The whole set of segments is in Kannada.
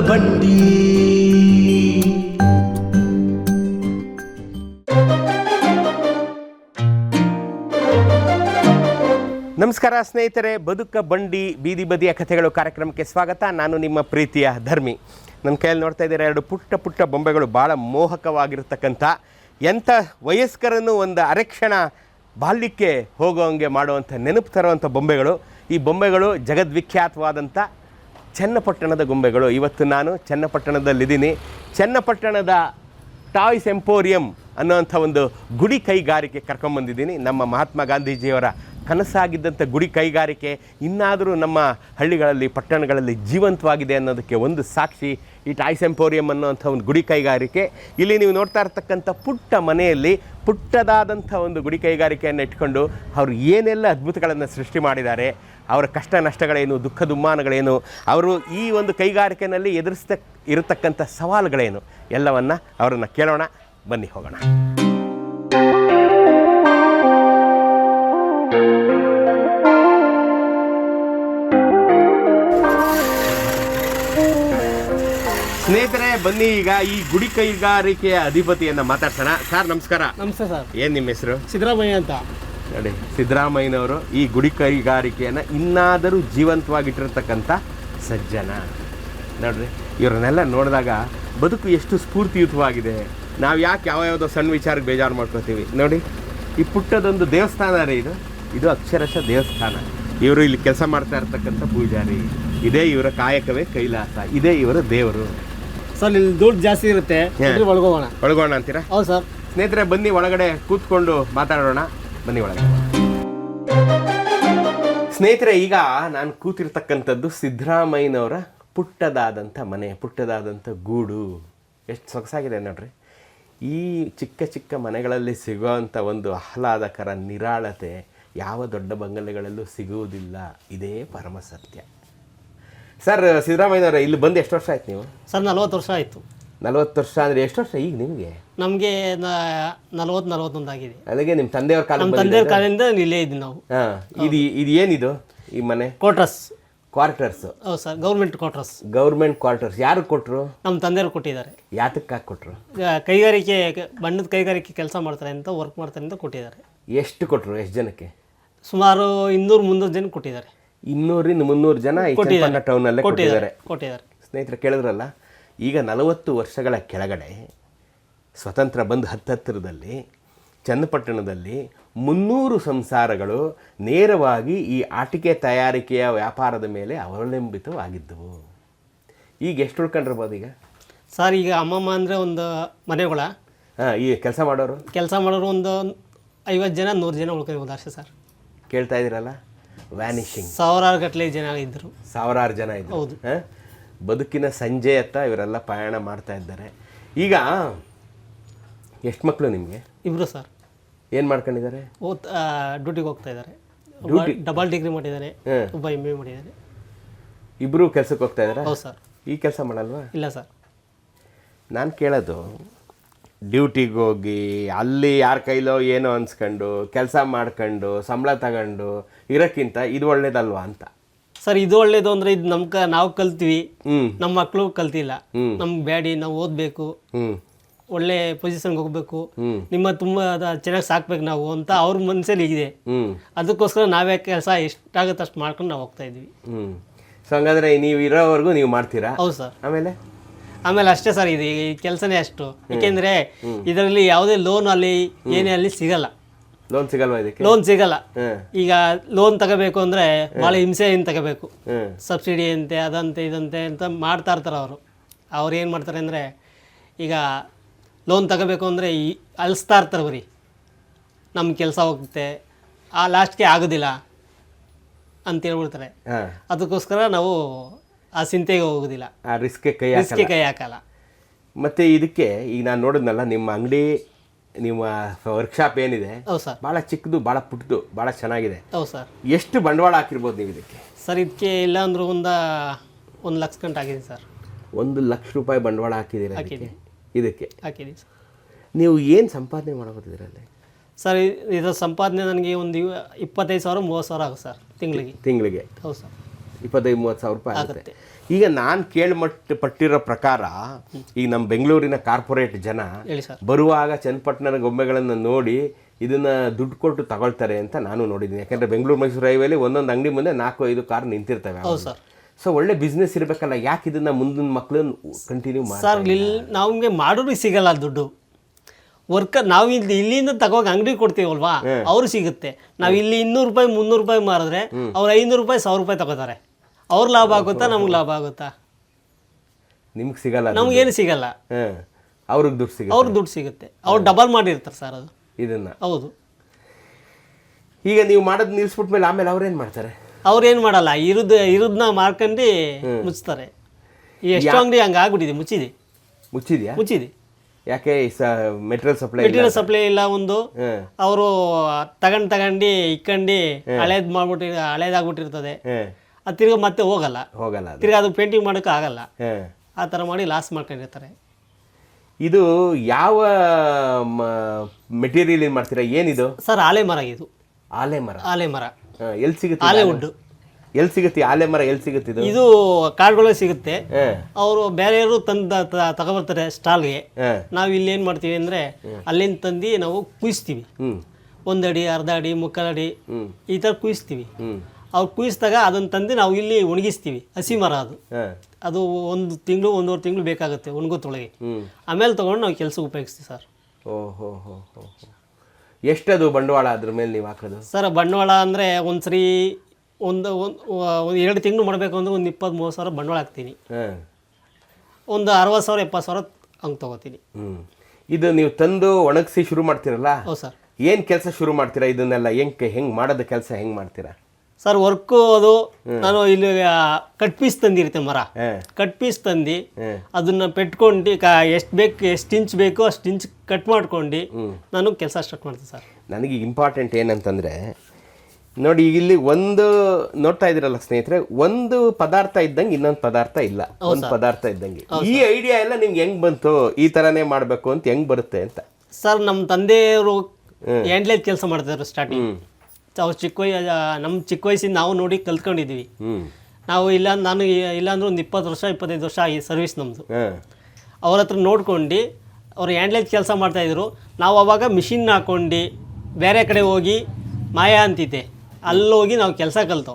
ಬಂಡಿ ನಮಸ್ಕಾರ ಸ್ನೇಹಿತರೆ, ಬದುಕ ಬಂಡಿ ಬೀದಿ ಬದಿಯ ಕಥೆಗಳು ಕಾರ್ಯಕ್ರಮಕ್ಕೆ ಸ್ವಾಗತ. ನಾನು ನಿಮ್ಮ ಪ್ರೀತಿಯ ಧರ್ಮಿ. ನನ್ನ ಕೈಯಲ್ಲಿ ನೋಡ್ತಾ ಇದ್ದೀರಾ ಎರಡು ಪುಟ್ಟ ಪುಟ್ಟ ಬೊಂಬೆಗಳು ಭಾಳ ಮೋಹಕವಾಗಿರ್ತಕ್ಕಂಥ. ಎಂಥ ವಯಸ್ಕರನ್ನು ಒಂದು ಅರೆಕ್ಷಣ ಬಾಲ್ಯಕ್ಕೆ ಹೋಗೋಂಗೆ ಮಾಡುವಂಥ ನೆನಪು ತರುವಂಥ ಬೊಂಬೆಗಳು. ಈ ಬೊಂಬೆಗಳು ಜಗದ್ವಿಖ್ಯಾತವಾದಂಥ ಚನ್ನಪಟ್ಟಣದ ಗೊಂಬೆಗಳು. ಇವತ್ತು ನಾನು ಚನ್ನಪಟ್ಟಣದಲ್ಲಿದ್ದೀನಿ. ಚನ್ನಪಟ್ಟಣದ ಟಾಯ್ಸ್ ಎಂಪೋರಿಯಂ ಅನ್ನೋವಂಥ ಒಂದು ಗುಡಿ ಕೈಗಾರಿಕೆ ಕರ್ಕೊಂಬಂದಿದ್ದೀನಿ ನಮ್ಮ ಮಹಾತ್ಮ ಗಾಂಧೀಜಿಯವರ ಕನಸಾಗಿದ್ದಂಥ ಗುಡಿ ಕೈಗಾರಿಕೆ ಇನ್ನಾದರೂ ನಮ್ಮ ಹಳ್ಳಿಗಳಲ್ಲಿ, ಪಟ್ಟಣಗಳಲ್ಲಿ ಜೀವಂತವಾಗಿದೆ ಅನ್ನೋದಕ್ಕೆ ಒಂದು ಸಾಕ್ಷಿ ಈ ಟಾಯ್ಸ್ ಎಂಪೋರಿಯಂ ಅನ್ನೋವಂಥ ಒಂದು ಗುಡಿ ಕೈಗಾರಿಕೆ. ಇಲ್ಲಿ ನೀವು ನೋಡ್ತಾ ಇರ್ತಕ್ಕಂಥ ಪುಟ್ಟ ಮನೆಯಲ್ಲಿ ಪುಟ್ಟದಾದಂಥ ಒಂದು ಗುಡಿ ಕೈಗಾರಿಕೆಯನ್ನು ಇಟ್ಕೊಂಡು ಅವರು ಏನೆಲ್ಲ ಅದ್ಭುತಗಳನ್ನು ಸೃಷ್ಟಿ ಮಾಡಿದ್ದಾರೆ. ಅವರ ಕಷ್ಟ ನಷ್ಟಗಳೇನು ದುಃಖ ದುಮ್ಮಾನಗಳೇನು ಅವರು ಈ ಒಂದು ಕೈಗಾರಿಕೆಯಲ್ಲಿ ಎದುರಿಸ್ತ ಇರತಕ್ಕಂಥ ಸವಾಲುಗಳೇನು ಎಲ್ಲವನ್ನು ಅವರನ್ನು ಕೇಳೋಣ ಬನ್ನಿ ಹೋಗೋಣ. ಸ್ನೇಹಿತರೆ ಬನ್ನಿ ಈಗ ಈ ಗುಡಿ ಕೈಗಾರಿಕೆಯ ಅಧಿಪತಿಯನ್ನ ಮಾತಾಡ್ಸೋಣ. ಸರ್ ನಮಸ್ಕಾರ. ನಮಸ್ತೆ ಸರ್. ಏನು ನಿಮ್ಮ ಹೆಸರು? ಸಿದ್ದರಾಮಯ್ಯ ಅಂತ. ನೋಡಿ ಸಿದ್ದರಾಮಯ್ಯನವರು ಈ ಗುಡಿ ಕೈಗಾರಿಕೆಯನ್ನು ಇನ್ನಾದರೂ ಜೀವಂತವಾಗಿಟ್ಟಿರ್ತಕ್ಕಂಥ ಸಜ್ಜನ. ನೋಡ್ರಿ ಇವರನ್ನೆಲ್ಲ ನೋಡಿದಾಗ ಬದುಕು ಎಷ್ಟು ಸ್ಫೂರ್ತಿಯುತವಾಗಿದೆ. ನಾವು ಯಾಕೆ ಯಾವ ಯಾವುದೋ ಸಣ್ಣ ವಿಚಾರಕ್ಕೆ ಬೇಜಾರು ಮಾಡ್ಕೋತೀವಿ. ನೋಡಿ ಈ ಪುಟ್ಟದೊಂದು ದೇವಸ್ಥಾನ ರೀ ಇದು. ಇದು ಅಕ್ಷರಶಃ ದೇವಸ್ಥಾನ. ಇವರು ಇಲ್ಲಿ ಕೆಲಸ ಮಾಡ್ತಾ ಇರ್ತಕ್ಕಂಥ ಪೂಜಾರಿ. ಇದೇ ಇವರ ಕಾಯಕವೇ ಕೈಲಾಸ. ಇದೇ ಇವರ ದೇವರು. ಸರ್ ಇಲ್ಲಿ ದುಡ್ಡು ಜಾಸ್ತಿ ಇರುತ್ತೆ. ಒಳಗೋಣ ಒಳಗೋಣ ಅಂತೀರಾ? ಹೌದು ಸರ್. ಸ್ನೇಹಿತರೆ ಬನ್ನಿ ಒಳಗಡೆ ಕೂತ್ಕೊಂಡು ಮಾತಾಡೋಣ. ಬನ್ನಿ ಒಳಗೆ. ಸ್ನೇಹಿತರೆ, ಈಗ ನಾನು ಕೂತಿರ್ತಕ್ಕಂಥದ್ದು ಸಿದ್ದರಾಮಯ್ಯನವರ ಪುಟ್ಟದಾದಂಥ ಮನೆ, ಪುಟ್ಟದಾದಂಥ ಗೂಡು. ಎಷ್ಟು ಸೊಗಸಾಗಿದೆ ನೋಡ್ರಿ. ಈ ಚಿಕ್ಕ ಚಿಕ್ಕ ಮನೆಗಳಲ್ಲಿ ಸಿಗುವಂಥ ಒಂದು ಆಹ್ಲಾದಕರ ನಿರಾಳತೆ ಯಾವ ದೊಡ್ಡ ಬಂಗಲೆಗಳಲ್ಲೂ ಸಿಗುವುದಿಲ್ಲ. ಇದೇ ಪರಮ ಸತ್ಯ. ಸರ್, ಸಿದ್ದರಾಮಯ್ಯನವರ, ಇಲ್ಲಿ ಬಂದು ಎಷ್ಟು ವರ್ಷ ಆಯ್ತು ನೀವು? ಸರ್, ನಲ್ವತ್ತು ವರ್ಷ ಆಯಿತು. ನಲವತ್ತು ವರ್ಷ ಅಂದ್ರೆ ಎಷ್ಟು ವರ್ಷ ಈಗ ನಿಮಗೆ? ನಮಗೆ ನಲ್ವತ್ತು ನಲ್ವತ್ತೊಂದು ಆಗಿದೆ. ಅಲ್ಲಿಗೆ ನಿಮ್ಮ ತಂದೆಯವ್ರ ಕಾಲ ನಮ್ಮ ತಂದೆಯವ್ರ ಕಾಲದಿಂದ ಇಲ್ಲೇ ಇದ್ದೀವಿ ನಾವು. ಹಾಂ ಇದು ಇದು ಏನಿದು ಈ ಮನೆ? ಕ್ವಾರ್ಟರ್ಸ್ ಕ್ವಾರ್ಟರ್ಸ್ ಹೌದು sir government quarters government quarters ಯಾರು ಕೊಟ್ಟರು ನಮ್ಮ ತಂದೆಯವ್ರು ಕೊಟ್ಟಿದ್ದಾರೆ. ಯಾತಕ್ಕೆ ಹಾಕಿ ಕೊಟ್ಟರು ಕೈಗಾರಿಕೆ ಬಣ್ಣದ ಕೈಗಾರಿಕೆ ಕೆಲಸ ಮಾಡ್ತಾರೆ ಅಂತ ವರ್ಕ್ ಮಾಡ್ತಾರೆ ಅಂತ ಕೊಟ್ಟಿದ್ದಾರೆ. ಎಷ್ಟು ಕೊಟ್ಟರು ಎಷ್ಟು ಜನಕ್ಕೆ? ಸುಮಾರು ಇನ್ನೂರು ಮುನ್ನೂರು ಜನ ಕೊಟ್ಟಿದ್ದಾರೆ. ಇನ್ನೂರಿಂದ ಮುನ್ನೂರು ಜನ ಈ ಚನ್ನಪಟ್ಟಣ ಟೌನಲ್ಲೇ ಕೊಟ್ಟಿದ್ದಾರೆ. ಕೊಟ್ಟಿದ್ದಾರೆ. ಸ್ನೇಹಿತರೆ ಕೇಳಿದ್ರಲ್ಲ? ಈಗ ನಲವತ್ತು ವರ್ಷಗಳ ಕೆಳಗಡೆ ಸ್ವತಂತ್ರ ಬಂದು ಹತ್ತತ್ತರದಲ್ಲಿ ಚನ್ನಪಟ್ಟಣದಲ್ಲಿ ಮುನ್ನೂರು ಸಂಸಾರಗಳು ನೇರವಾಗಿ ಈ ಆಟಿಕೆ ತಯಾರಿಕೆಯ ವ್ಯಾಪಾರದ ಮೇಲೆ ಅವಲಂಬಿತವಾಗಿದ್ದವು. ಈಗ ಎಷ್ಟು ಉಳ್ಕೊಂಡಿರ್ಬೋದು ಈಗ ಸರ್ ಈಗ ಅಮ್ಮಮ್ಮ ಅಂದರೆ ಒಂದು ಮನೆಗಳ. ಹಾಂ ಈ ಕೆಲಸ ಮಾಡೋರು? ಕೆಲಸ ಮಾಡೋರು ಒಂದು ಐವತ್ತು ಜನ ನೂರು ಜನ ಉಳ್ಕೊಬೋದು ಅಷ್ಟೇ ಸರ್. ಕೇಳ್ತಾ ಇದ್ದೀರಲ್ಲ? ವ್ಯಾನಿಷಿಂಗ್ ಸಾವಿರಾರು ಗಟ್ಟಲೆ ಜನ ಇದ್ದರು ಸಾವಿರಾರು ಜನ ಇದ್ದರು ಹೌದು. ಹ? ಬದುಕಿನ ಸಂಜೆಯತ್ತ ಇವರೆಲ್ಲ ಪ್ರಯಾಣ ಮಾಡ್ತಾ ಇದ್ದಾರೆ. ಈಗ ಎಷ್ಟು ಮಕ್ಕಳು ನಿಮಗೆ? ಇಬ್ಬರು ಸರ್. ಏನು ಮಾಡ್ಕೊಂಡಿದ್ದಾರೆ? ಓದ್ ಡ್ಯೂಟಿಗೆ ಹೋಗ್ತಾ ಇದ್ದಾರೆ. ಡಬಲ್ ಡಿಗ್ರಿ ಮಾಡಿದ್ದಾರೆ. ಒಬ್ಬ ಎಂ ಎ ಮಾಡಿದ್ದಾರೆ. ಇಬ್ಬರು ಕೆಲಸಕ್ಕೆ ಹೋಗ್ತಾ ಇದ್ದಾರೆ? ಹೌದು ಸರ್. ಈ ಕೆಲಸ ಮಾಡಲ್ವಾ? ಇಲ್ಲ ಸರ್. ನಾನು ಕೇಳೋದು ಡ್ಯೂಟಿಗೆ ಹೋಗಿ ಅಲ್ಲಿ ಯಾರ ಕೈಲೋ ಏನೋ ಅನ್ಸ್ಕೊಂಡು ಕೆಲಸ ಮಾಡ್ಕೊಂಡು ಸಂಬಳ ತಗೊಂಡು ಇರೋಕ್ಕಿಂತ ಇದು ಒಳ್ಳೇದಲ್ವಾ ಅಂತ. ಸರ್ ಇದು ಒಳ್ಳೇದು ಅಂದ್ರೆ ಇದು ನಮ್ ನಾವು ಕಲ್ತೀವಿ. ನಮ್ಮ ಮಕ್ಕಳು ಕಲ್ತಿಲ್ಲ. ನಮ್ಗೆ ಬ್ಯಾಡಿ ನಾವು ಓದ್ಬೇಕು. ಒಳ್ಳೆ ಪೊಸಿಷನ್ಗೆ ಹೋಗ್ಬೇಕು. ನಿಮ್ಮ ತುಂಬಾ ಚೆನ್ನಾಗಿ ಸಾಕ್ಬೇಕು ನಾವು ಅಂತ ಅವ್ರ ಮನಸ್ಸಲ್ಲಿ ಇದೆ. ಅದಕ್ಕೋಸ್ಕರ ನಾವೇ ಕೆಲಸ ಎಷ್ಟಾಗುತ್ತೆ ಅಷ್ಟು ಮಾಡ್ಕೊಂಡು ನಾವು ಹೋಗ್ತಾ ಇದ್ವಿ. ಸೊ ಹಂಗಾದ್ರೆ ನೀವು ಇರೋವರೆಗೂ ನೀವು ಮಾಡ್ತೀರಾ? ಹೌದು ಸರ್. ಆಮೇಲೆ? ಆಮೇಲೆ ಅಷ್ಟೇ ಸರ್ ಇದು ಈ ಕೆಲಸನೇ ಅಷ್ಟು. ಯಾಕೆಂದ್ರೆ ಇದರಲ್ಲಿ ಯಾವುದೇ ಲೋನ್ ಅಲ್ಲಿ ಏನೇ ಅಲ್ಲಿ ಸಿಗಲ್ಲ. ಲೋನ್ ಸಿಗಲ್ವಾ ಇದಕ್ಕೆ? ಲೋನ್ ಸಿಗಲ್ಲ. ಈಗ ಲೋನ್ ತಗೋಬೇಕು ಅಂದರೆ ಭಾಳ ಹಿಂಸೆಯಿಂದ ತಗೋಬೇಕು. ಸಬ್ಸಿಡಿ ಅಂತೆ ಅದಂತೆ ಇದಂತೆ ಅಂತ ಮಾಡ್ತಾ ಇರ್ತಾರೆ ಅವರು. ಅವ್ರು ಏನು ಮಾಡ್ತಾರೆ ಅಂದರೆ ಈಗ ಲೋನ್ ತಗೋಬೇಕು ಅಂದರೆ ಈ ಅಲಿಸ್ತಾ ಇರ್ತಾರೆ ಬರೀ. ನಮ್ಮ ಕೆಲಸ ಹೋಗುತ್ತೆ. ಆ ಲಾಸ್ಟ್ಗೆ ಆಗೋದಿಲ್ಲ ಅಂತ ಹೇಳ್ಬಿಡ್ತಾರೆ. ಅದಕ್ಕೋಸ್ಕರ ನಾವು ಆ ಚಿಂತೆಗೆ ಹೋಗೋದಿಲ್ಲ. ಆ ರಿಸ್ಕ್ಗೆ ಕೈ ಕೈ ಹಾಕಲ್ಲ. ಮತ್ತು ಇದಕ್ಕೆ ಈಗ ನಾನು ನೋಡಿದ್ನಲ್ಲ ನಿಮ್ಮ ಅಂಗಡಿ ನಿಮ್ಮ ವರ್ಕ್ಶಾಪ್ ಏನಿದೆ ಹೌದು ಸರ್. ಭಾಳ ಚಿಕ್ಕದು ಭಾಳ ಪುಟ್ಟದು ಭಾಳ ಚೆನ್ನಾಗಿದೆ. ಹೌದು ಸರ್. ಎಷ್ಟು ಬಂಡವಾಳ ಹಾಕಿರ್ಬೋದು ನೀವು ಇದಕ್ಕೆ? ಸರ್ ಇದಕ್ಕೆ ಇಲ್ಲ ಅಂದ್ರೂ ಒಂದು ಒಂದು ಲಕ್ಷ ಗಂಟೆ ಆಗಿದೆ ಸರ್. ಒಂದು ಲಕ್ಷ ರೂಪಾಯಿ ಬಂಡವಾಳ ಹಾಕಿದ್ದೀರಾ ಇದಕ್ಕೆ? ಇದಕ್ಕೆ? ಹಾಕಿದ್ದೀವಿ ಸರ್. ನೀವು ಏನು ಸಂಪಾದನೆ ಮಾಡ್ಬೋದು ಇದರಲ್ಲಿ? ಸರ್ ಇದರ ಸಂಪಾದನೆ ನನಗೆ ಒಂದು ಇವ- ಇಪ್ಪತ್ತೈದು ಸಾವಿರ ಮೂವತ್ತು ಸಾವಿರ ಆಗುತ್ತೆ ಸರ್ ತಿಂಗಳಿಗೆ. ತಿಂಗಳಿಗೆ. ಹೌದು ಸರ್. ಇಪ್ಪತ್ತೈದು ಮೂವತ್ತು ಸಾವಿರ ರೂಪಾಯಿ ಆಗುತ್ತೆ. ಆಗುತ್ತೆ. ಈಗ ನಾನು ಕೇಳ್ಮಟ್ ಪಟ್ಟಿರೋ ಪ್ರಕಾರ ಈಗ ನಮ್ಮ ಬೆಂಗಳೂರಿನ ಕಾರ್ಪೊರೇಟ್ ಜನ ಬರುವಾಗ ಚನ್ನಪಟ್ಟಣದ ಗೊಂಬೆಗಳನ್ನು ನೋಡಿ ಇದನ್ನು ದುಡ್ಡು ಕೊಟ್ಟು ತಗೊಳ್ತಾರೆ ಅಂತ ನಾನು ನೋಡಿದ್ದೀನಿ. ಯಾಕಂದ್ರೆ ಬೆಂಗಳೂರು ಮೈಸೂರು ಹೈವೇಲಿ ಒಂದೊಂದು ಅಂಗಡಿ ಮುಂದೆ ನಾಲ್ಕು ಐದು ಕಾರ್ ನಿಂತಿರ್ತವೆ ಸೊ ಒಳ್ಳೆ ಬಿಸ್ನೆಸ್ ಇರಬೇಕಲ್ಲ ಯಾಕೆ ಇದನ್ನ ಮುಂದಿನ ಮಕ್ಕಳನ್ನು ಕಂಟಿನ್ಯೂ ಮಾಡಿ ನಮಗೆ ಮಾಡೋರಿಗೆ ಸಿಗಲ್ಲ ದುಡ್ಡು. ವರ್ಕರ್ ನಾವು ಇಲ್ಲಿ ಇಲ್ಲಿಂದ ತಗೋಗಿ ಅಂಗಡಿ ಕೊಡ್ತೀವಲ್ವಾ? ಅವ್ರು ಸಿಗುತ್ತೆ. ನಾವು ಇಲ್ಲಿ ಇನ್ನೂರು ರೂಪಾಯಿ ಮುನ್ನೂರು ರೂಪಾಯಿ ಮಾರಿದ್ರೆ ಅವ್ರು ಐನೂರು ರೂಪಾಯಿ ಸಾವಿರ ರೂಪಾಯಿ ತಗೋತಾರೆ. ಅವ್ರ ಲಾಭ ಆಗುತ್ತಾ ನಮ್ಗೆ ಲಾಭ ಆಗುತ್ತಾ? ನಿಮ್ಗೆ ಸಿಗಲ್ಲ ನಮ್ಗೆ ನಮ್ಗೇನು ಸಿಗಲ್ಲ. ಅವ್ರಿಗೆ ದುಡ್ಡು ಸಿಗುತ್ತೆ. ಅವ್ರ ದುಡ್ಡು ಸಿಗುತ್ತೆ. ಅವ್ರು ಡಬಲ್ ಮಾಡಿರ್ತಾರೆ ಸರ್ ಅದು. ಇದನ್ನ. ಹೌದು. ಈಗ ನೀವು ಮಾಡೋದು ನಿಲ್ಸ್ಬಿಟ್ಮೇಲೆ ಆಮೇಲೆ ಅವ್ರೇನ್ ಮಾಡ್ತಾರೆ? ಅವ್ರೇನು ಮಾಡಲ್ಲ ಇರುದ್ ಇರುದ್ನ ಮಾರ್ಕಂಡು ಮುಚ್ತಾರೆ. ಈ ಎಷ್ಟೋ ಅಂಗಡಿ ಹಂಗೆ ಆಗ್ಬಿಟ್ಟಿದೆ ಮುಚ್ಚಿದೆ. ಮುಚ್ಚಿದ್ಯಾ? ಮುಚ್ಚಿದೆ. ಯಾಕೆ ಮೆಟೀರಿಯಲ್ ಸಪ್ಲೈ ಮೆಟೀರಿಯಲ್ ಸಪ್ಲೈ ಇಲ್ಲ ಒಂದು. ಅವರು ತಗೊಂಡು ತಗೊಂಡು ಇಕ್ಕಂಡು ಹಳೇದು ಮಾಡ್ಬಿಟ್ಟಿ ಹಳೇದಾಗ್ಬಿಟ್ಟಿರ್ತದೆ. ಅದು ತಿರ್ಗಿ ಮತ್ತೆ ಹೋಗಲ್ಲ. ಹೋಗಲ್ಲ ಅದು. ತಿರ್ಗಿ ಅದು ಪೇಂಟಿಂಗ್ ಮಾಡೋಕೆ ಆಗಲ್ಲ. ಆ ಥರ ಮಾಡಿ ಲಾಸ್ ಮಾಡ್ಕೊಂಡಿರ್ತಾರೆ. ಇದು ಯಾವ ಮೆಟೀರಿಯಲ್ ಏನು ಮಾಡ್ತೀರಾ? ಏನಿದು? ಸರ್ ಆಲೆ ಮರ ಇದು. ಆಲೆ ಮರ. ಆಲೆ ಮರ. ಹಾ, ಎಲ್ಲಿ ಸಿಗುತ್ತೆ ಆಲೆ ಉಡ್ಡು ಎಲ್ಲಿ ಸಿಗುತ್ತೆ ಈ ಆಲೆ ಮರ? ಎಲ್ಲಿ ಸಿಗುತ್ತೆ ಇದು? ಇದು ಕಾಡುಗಳೇ ಸಿಗುತ್ತೆ. ಅವರು ಬೇರೆಯವರು ತಂದು ತಗೊಬರ್ತಾರೆ ಸ್ಟಾಲ್ಗೆ ನಾವು ಇಲ್ಲಿ ಏನು ಮಾಡ್ತೀವಿ ಅಂದರೆ ಅಲ್ಲಿಂದ ತಂದು ನಾವು ಕುಯಿಸ್ತೀವಿ. ಹ್ಮ್. ಒಂದು ಅಡಿ ಅರ್ಧ ಅಡಿ ಮುಕ್ಕಾಲು ಅಡಿ ಈ ಥರ ಕುಯಿಸ್ತೀವಿ. ಹ್ಮ್. ಅವ್ರು ಕುಯಿಸಿದಾಗ ಅದನ್ನು ತಂದು ನಾವು ಇಲ್ಲಿ ಒಣಗಿಸ್ತೀವಿ. ಹಸಿ ಮರ ಅದು. ಅದು ಒಂದು ತಿಂಗಳು ಒಂದೂವರೆ ತಿಂಗಳು ಬೇಕಾಗುತ್ತೆ ಒಣಗೋತೊಳಗೆ ಆಮೇಲೆ ತೊಗೊಂಡು ನಾವು ಕೆಲಸ ಉಪಯೋಗಿಸ್ತೀವಿ ಸರ್. ಓಹೋ ಹೋ ಹೋ. ಎಷ್ಟದು ಬಂಡವಾಳ ಅದ್ರ ಮೇಲೆ ನೀವು ಹಾಕೋದು? ಸರ್ ಬಂಡವಾಳ ಅಂದರೆ ಒಂದು ಸರಿ ಒಂದು ಒಂದು ಎರಡು ತಿಂಗಳು ಮಾಡಬೇಕು ಅಂದ್ರೆ ಒಂದು ಇಪ್ಪತ್ತು ಮೂವತ್ತು ಸಾವಿರ ಬಂಡವಾಳ ಹಾಕ್ತೀನಿ. ಒಂದು ಅರವತ್ತು ಸಾವಿರ ಎಪ್ಪತ್ತು ಸಾವಿರ ಹಂಗೆ ತೊಗೋತೀನಿ. ಇದು ನೀವು ತಂದು ಒಣಗಿಸಿ ಶುರು ಮಾಡ್ತೀರಲ್ಲ? ಹೌದು ಸರ್. ಏನು ಕೆಲಸ ಶುರು ಮಾಡ್ತೀರಾ ಇದನ್ನೆಲ್ಲ? ಹೆಂಗೆ ಹೆಂಗೆ ಮಾಡೋದು ಕೆಲಸ ಹೆಂಗೆ ಮಾಡ್ತೀರಾ? ಸರ್ ವರ್ಕ್ ಅದು ನಾನು ಇಲ್ಲಿ ಕಟ್ ಪೀಸ್ ತಂದಿರುತ್ತೆ ಮರ. ಕಟ್ ಪೀಸ್ ತಂದು ಅದನ್ನ ಪೆಟ್ಕೊಂಡು ಎಷ್ಟು ಬೇಕು ಎಷ್ಟು ಇಂಚ್ ಬೇಕು ಅಷ್ಟು ಇಂಚ್ ಕಟ್ ಮಾಡ್ಕೊಂಡು ನಾನು ಕೆಲಸ ಸ್ಟಾರ್ಟ್ ಮಾಡ್ತೀನಿ ಸರ್. ನನಗೆ ಇಂಪಾರ್ಟೆಂಟ್ ಏನಂತಂದರೆ ನೋಡಿ ಇಲ್ಲಿ ಒಂದು ನೋಡ್ತಾ ಇದ್ದೀರಲ್ಲ ಸ್ನೇಹಿತರೆ ಒಂದು ಪದಾರ್ಥ ಇದ್ದಂಗೆ ಇನ್ನೊಂದು ಪದಾರ್ಥ ಇಲ್ಲ. ಒಂದು ಪದಾರ್ಥ ಇದ್ದಂಗೆ. ಈ ಐಡಿಯಾ ಎಲ್ಲ ನಿಮ್ಗೆ ಹೆಂಗ್ ಬಂತು? ಈ ತರನೇ ಮಾಡಬೇಕು ಅಂತ ಹೆಂಗ್ ಬರುತ್ತೆ ಅಂತ? ಸರ್ ನಮ್ಮ ತಂದೆಯವರು ಎಂಡ್ಲೇದ್ ಕೆಲಸ ಮಾಡ್ತಿದ್ರು ಸ್ಟಾರ್ಟಿಂಗ್ ಅವ್ರು ಚಿಕ್ಕ ವಯ ನಮ್ಮ ಚಿಕ್ಕ ವಯಸ್ಸಿಂದ ನಾವು ನೋಡಿ ಕಲ್ತ್ಕೊಂಡಿದ್ವಿ. ಹ್ಮ್. ನಾವು ಇಲ್ಲ ನಾನು ಇಲ್ಲಾಂದ್ರೆ ಒಂದು ಇಪ್ಪತ್ತು ವರ್ಷ ಇಪ್ಪತ್ತೈದು ವರ್ಷ ಆಗಿ ಸರ್ವಿಸ್ ನಮ್ಮದು ಅವ್ರ ಹತ್ರ ನೋಡ್ಕೊಂಡು ಅವ್ರು ಹ್ಯಾಂಡ್ಲೇಜ್ ಕೆಲಸ ಮಾಡ್ತಾಯಿದ್ರು ನಾವು ಅವಾಗ ಮಿಷಿನ್ ಹಾಕ್ಕೊಂಡು ಬೇರೆ ಕಡೆ ಹೋಗಿ ಮಾಯ ಅಂತಿದೆ ಅಲ್ಲೋಗಿ ಹೋಗಿ ನಾವು ಕೆಲಸ ಕಲ್ತೋ.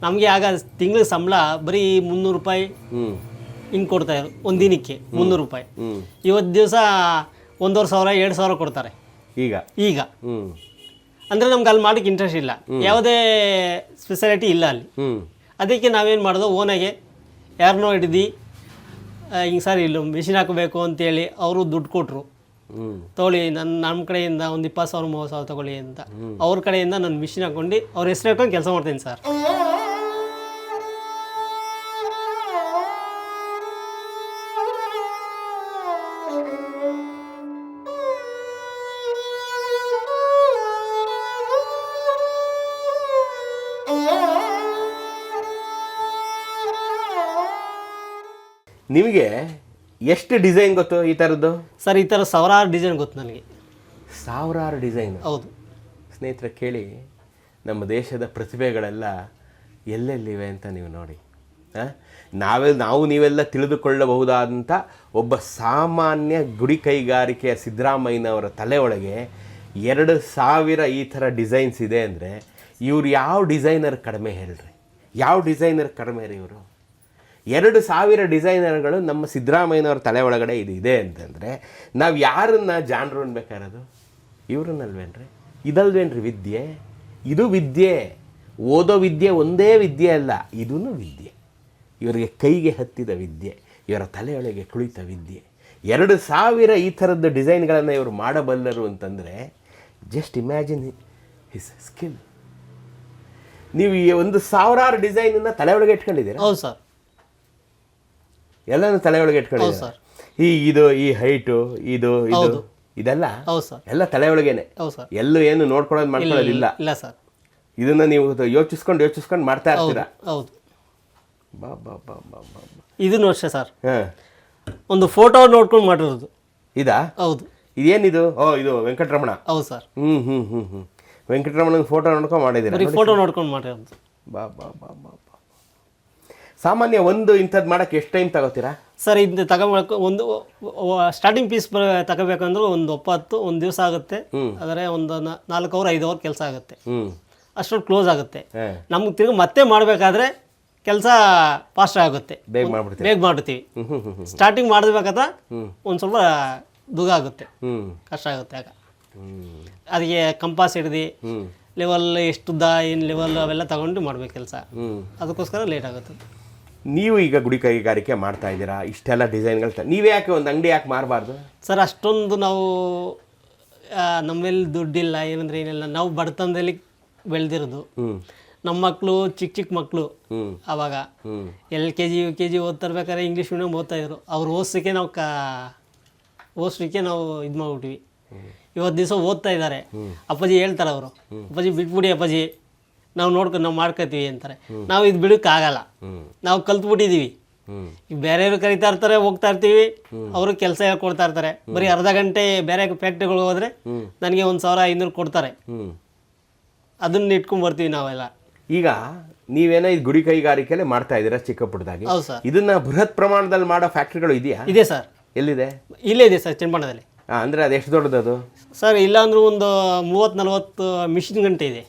ನಮಗೆ ಆಗ ತಿಂಗಳ ಸಂಬಳ ಬರೀ ಮುನ್ನೂರು ರೂಪಾಯಿ ಹಿಂಗೆ ಕೊಡ್ತಾಯಿದ್ರು ಒಂದು ದಿನಕ್ಕೆ ಮುನ್ನೂರು ರೂಪಾಯಿ. ಇವತ್ತು ದಿವಸ ಒಂದೂವರೆ ಸಾವಿರ ಎರಡು ಸಾವಿರ ಕೊಡ್ತಾರೆ. ಈಗ? ಈಗ. ಅಂದರೆ ನಮ್ಗೆ ಅಲ್ಲಿ ಮಾಡೋಕ್ಕೆ ಇಂಟ್ರೆಸ್ಟ್ ಇಲ್ಲ. ಯಾವುದೇ ಸ್ಪೆಷಾಲಿಟಿ ಇಲ್ಲ ಅಲ್ಲಿ. ಅದಕ್ಕೆ ನಾವೇನು ಮಾಡೋದು ಓನಾಗೆ ಯಾರನ್ನೋ ಹಿಡ್ದು ಹಿಂಗೆ ಸರ್ ಇಲ್ಲಿ ಮಿಷಿನ್ ಹಾಕಬೇಕು ಅಂತೇಳಿ ಅವರು ದುಡ್ಡು ಕೊಟ್ಟರು ತೊಗೊಳ್ಳಿ ನನ್ನ ನಮ್ಮ ಕಡೆಯಿಂದ ಒಂದು ಇಪ್ಪತ್ತು ಸಾವಿರ ಮೂವತ್ತು ಸಾವಿರ ತೊಗೊಳ್ಳಿ ಅಂತ. ಅವ್ರ ಕಡೆಯಿಂದ ನಾನು ಮಿಷಿನ್ ಹಾಕೊಂಡು ಅವ್ರ ಹೆಸರು ಹಾಕೊಂಡು ಕೆಲಸ ಮಾಡ್ತೀನಿ ಸರ್. ನಿಮಗೆ ಎಷ್ಟು ಡಿಸೈನ್ ಗೊತ್ತು ಈ ಥರದ್ದು? ಸರ್ ಈ ಥರ ಸಾವಿರಾರು ಡಿಸೈನ್ ಗೊತ್ತು ನನಗೆ. ಸಾವಿರಾರು ಡಿಸೈನ್. ಹೌದು. ಸ್ನೇಹಿತರೆ ಕೇಳಿ ನಮ್ಮ ದೇಶದ ಪ್ರತಿಭೆಗಳೆಲ್ಲ ಎಲ್ಲೆಲ್ಲಿವೆ ಅಂತ ನೀವು ನೋಡಿ. ಹಾಂ? ನಾವೆಲ್ಲ ನಾವು ನೀವೆಲ್ಲ ತಿಳಿದುಕೊಳ್ಳಬಹುದಾದಂಥ ಒಬ್ಬ ಸಾಮಾನ್ಯ ಗುಡಿ ಕೈಗಾರಿಕೆಯ ಸಿದ್ದರಾಮಯ್ಯನವರ ತಲೆ ಒಳಗೆ ಎರಡು ಸಾವಿರ ಈ ಥರ ಡಿಸೈನ್ಸ್ ಇದೆ ಅಂದರೆ ಇವ್ರು ಯಾವ ಡಿಸೈನರ್ ಕಡಿಮೆ ಹೇಳ್ರಿ? ಯಾವ ಡಿಸೈನರ್ ಕಡಿಮೆ ರೀ ಇವರು? ಎರಡು ಸಾವಿರ ಡಿಸೈನರ್ಗಳು ನಮ್ಮ ಸಿದ್ದರಾಮಯ್ಯನವ್ರ ತಲೆ ಒಳಗಡೆ ಇದು ಇದೆ ಅಂತಂದರೆ, ನಾವು ಯಾರನ್ನ ಜಾನ್ರು ಅನ್ಬೇಕಾರದು? ಇವ್ರನ್ನಲ್ವೇನ್ರಿ? ಇದಲ್ವೇನ್ರಿ ವಿದ್ಯೆ? ಇದು ವಿದ್ಯೆ. ಓದೋ ವಿದ್ಯೆ ಒಂದೇ ವಿದ್ಯೆ ಅಲ್ಲ ಇದೂ ವಿದ್ಯೆ. ಇವರಿಗೆ ಕೈಗೆ ಹತ್ತಿದ ವಿದ್ಯೆ, ಇವರ ತಲೆಯೊಳಗೆ ಕುಳಿತ ವಿದ್ಯೆ. ಎರಡು ಸಾವಿರ ಈ ಥರದ್ದು ಡಿಸೈನ್ಗಳನ್ನು ಇವರು ಮಾಡಬಲ್ಲರು ಅಂತಂದರೆ ಜಸ್ಟ್ ಇಮ್ಯಾಜಿನ್ ಹಿಸ್ ಸ್ಕಿಲ್ ನೀವು ಈ ಒಂದು ಸಾವಿರಾರು ಡಿಸೈನನ್ನು ತಲೆಯೊಳಗೆ ಇಟ್ಕೊಂಡಿದ್ದೀರಾ? ಹೌದು ಸರ್. ಎಲ್ಲನೂ ತಲೆಯೊಳಗೆ ಇಟ್ಕೊಂಡಿದ್ದೀರಾ. ಸರ್. ಈ ಇದು ಈ ಹೈಟು ಇದು ಇದು ಇದೆಲ್ಲ ಹೌದು ಸರ್. ಎಲ್ಲ ತಲೆಯೊಳಗೇನೆ. ಹೌದು ಸರ್. ಎಲ್ಲೂ ಏನು ನೋಡ್ಕೊಳ್ಳೋದು ಮಾಡ್ಕೊಳ್ಳೋದಿಲ್ಲ. ಇಲ್ಲ ಸರ್. ಇದನ್ನ ನೀವು ಯೋಚಿಸ್ಕೊಂಡು ಯೋಚಿಸ್ಕೊಂಡು ಮಾಡ್ತಾ ಇರ್ತೀರಾ? ಹೌದು. ಬಾ ಬಾ ಬಾ ಬಾ ಬಾ ಇದನ್ನು ಅಷ್ಟೇ ಸರ್. ಹಾಂ. ಒಂದು ಫೋಟೋ ನೋಡ್ಕೊಂಡು ಮಾಡಿರೋದು. ಇದಾ? ಹೌದು. ಇದೇನಿದು? ಓ ಇದು ವೆಂಕಟರಮಣ. ಹೌದು ಸರ್. ಹ್ಞೂ ಹ್ಞೂ ಹ್ಞೂ ಹ್ಞೂ ವೆಂಕಟರಮಣನ ಫೋಟೋ ನೋಡ್ಕೊಂಡು ಮಾಡಿದ್ದೀರಾ? ಫೋಟೋ ನೋಡ್ಕೊಂಡು ಮಾಡಿರೋದು. ಬಾ ಬಾ ಬಾ ಬಾ. ಸಾಮಾನ್ಯ ಒಂದು ಇಂಥದ್ದು ಮಾಡೋಕ್ಕೆ ಎಷ್ಟು ಟೈಮ್ ತಗೋತೀರಾ? ಸರ್ ಇದು ತಗೋಬೇಕು ಒಂದು ಸ್ಟಾರ್ಟಿಂಗ್ ಪೀಸ್ ತಗೋಬೇಕಂದ್ರೆ ಒಂದು ಒಪ್ಪತ್ತು ಒಂದು ದಿವಸ ಆಗುತ್ತೆ. ಆದರೆ ಒಂದು ನಾಲ್ಕು ಅವರ್ ಐದು ಅವರ್ ಕೆಲಸ ಆಗುತ್ತೆ. ಅಷ್ಟೊಂದು ಕ್ಲೋಸ್ ಆಗುತ್ತೆ. ನಮ್ಗೆ ತಿರುಗಿ ಮತ್ತೆ ಮಾಡಬೇಕಾದ್ರೆ ಕೆಲಸ ಫಾಸ್ಟ್ ಆಗುತ್ತೆ. ಬೇಗ ಮಾಡ್ಬಿಡ್ತೀವಿ. ಬೇಗ ಮಾಡ್ತೀವಿ ಸ್ಟಾರ್ಟಿಂಗ್ ಮಾಡಬೇಕಾದ ಒಂದು ಸ್ವಲ್ಪ ದುಗ ಆಗುತ್ತೆ. ಕಷ್ಟ ಆಗುತ್ತೆ ಆಗ. ಅದಕ್ಕೆ ಕಂಪಾಸ್ ಹಿಡ್ದು ಲೆವೆಲ್ ಎಷ್ಟು ಎಷ್ಟುದ್ದ ಏನು ಲೆವೆಲ್ ಅವೆಲ್ಲ ತಗೊಂಡು ಮಾಡ್ಬೇಕು ಕೆಲಸ. ಅದಕ್ಕೋಸ್ಕರ ಲೇಟ್ ಆಗುತ್ತೆ. ನೀವು ಈಗ ಗುಡಿ ಕೈಗಾರಿಕೆ ಮಾಡ್ತಾ ಇದ್ದೀರಾ? ಇಷ್ಟೆಲ್ಲ ಡಿಸೈನ್ಗಳು ನೀವೇ ಯಾಕೆ ಒಂದು ಅಂಗಡಿ ಯಾಕೆ ಮಾರಬಾರ್ದು? ಸರ್ ಅಷ್ಟೊಂದು ನಾವು ನಮ್ಮೆಲ್ಲಿ ದುಡ್ಡಿಲ್ಲ ಏನಂದ್ರೆ ಏನಿಲ್ಲ. ನಾವು ಬಡತನದಲ್ಲಿ ಬೆಳೆದಿರೋದು. ನಮ್ಮ ಮಕ್ಕಳು ಚಿಕ್ಕ ಚಿಕ್ಕ ಮಕ್ಕಳು ಅವಾಗ. L K G U K G ಓದ್ತಿರ್ಬೇಕಾದ್ರೆ English medium ಓದ್ತಾಯಿದ್ರು. ಅವ್ರು ಓದಿಸೋಕ್ಕೆ ನಾವು ಕಾ ಓದಿಸ್ಲಿಕ್ಕೆ ನಾವು ಇದು ಮಾಡ್ಬಿಟ್ವಿ ಇವತ್ತು ದಿವಸ ಓದ್ತಾ ಇದ್ದಾರೆ. ಅಪ್ಪಾಜಿ ಹೇಳ್ತಾರೆ ಅವರು ಅಪ್ಪಾಜಿ ಬಿಟ್ಬಿಡಿ ಅಪ್ಪಾಜಿ. ನಾವು ನೋಡ್ಕೊಂಡು ನಾವು ಮಾಡ್ಕೋತೀವಿ ಅಂತಾರೆ. ನಾವು ಇದು ಬಿಡೋಕ್ಕಾಗಲ್ಲ. ಆಗಲ್ಲ ನಾವು ಕಲ್ತ್ಬಿಟ್ಟಿದ್ದೀವಿ ಈಗ ಬೇರೆಯವರು ಕರಿತಾ ಇರ್ತಾರೆ ಹೋಗ್ತಾ ಇರ್ತೀವಿ. ಅವರು ಕೆಲಸ ಹೇಳ್ಕೊಡ್ತಾ ಇರ್ತಾರೆ. ಬರೀ ಅರ್ಧ ಗಂಟೆ ಬೇರೆ ಫ್ಯಾಕ್ಟ್ರಿಗಳು ಹೋದ್ರೆ ನನಗೆ ಒಂದು ಸಾವಿರ ಐನೂರು ಕೊಡ್ತಾರೆ. ಅದನ್ನ ಇಟ್ಕೊಂಡ್ ಬರ್ತೀವಿ ನಾವೆಲ್ಲ. ಈಗ ನೀವೇನೋ ಇದು ಗುಡಿ ಕೈಗಾರಿಕೆಲೆ ಮಾಡ್ತಾ ಇದ್ದೀರಾ ಚಿಕ್ಕ ಪುಟ್ಟದಾಗಿ ಹೌದು ಸರ್. ಇದನ್ನ ಬೃಹತ್ ಪ್ರಮಾಣದಲ್ಲಿ ಮಾಡೋ ಫ್ಯಾಕ್ಟ್ರಿಗಳು ಇದೆಯಾ? ಇದೆ ಸರ್. ಎಲ್ಲಿದೆ? ಇಲ್ಲೇ ಇದೆ ಸರ್ ಚನ್ನಪಟ್ಟಣದಲ್ಲಿ ಆ, ಅಂದ್ರೆ ಅದು ಎಷ್ಟು ದೊಡ್ಡದದು? ಸರ್ ಇಲ್ಲ ಅಂದ್ರೂ ಒಂದು ಮೂವತ್ತು ನಲ್ವತ್ತು ಮಿಷಿನ್ ಗಂಟೆ ಇದೆ.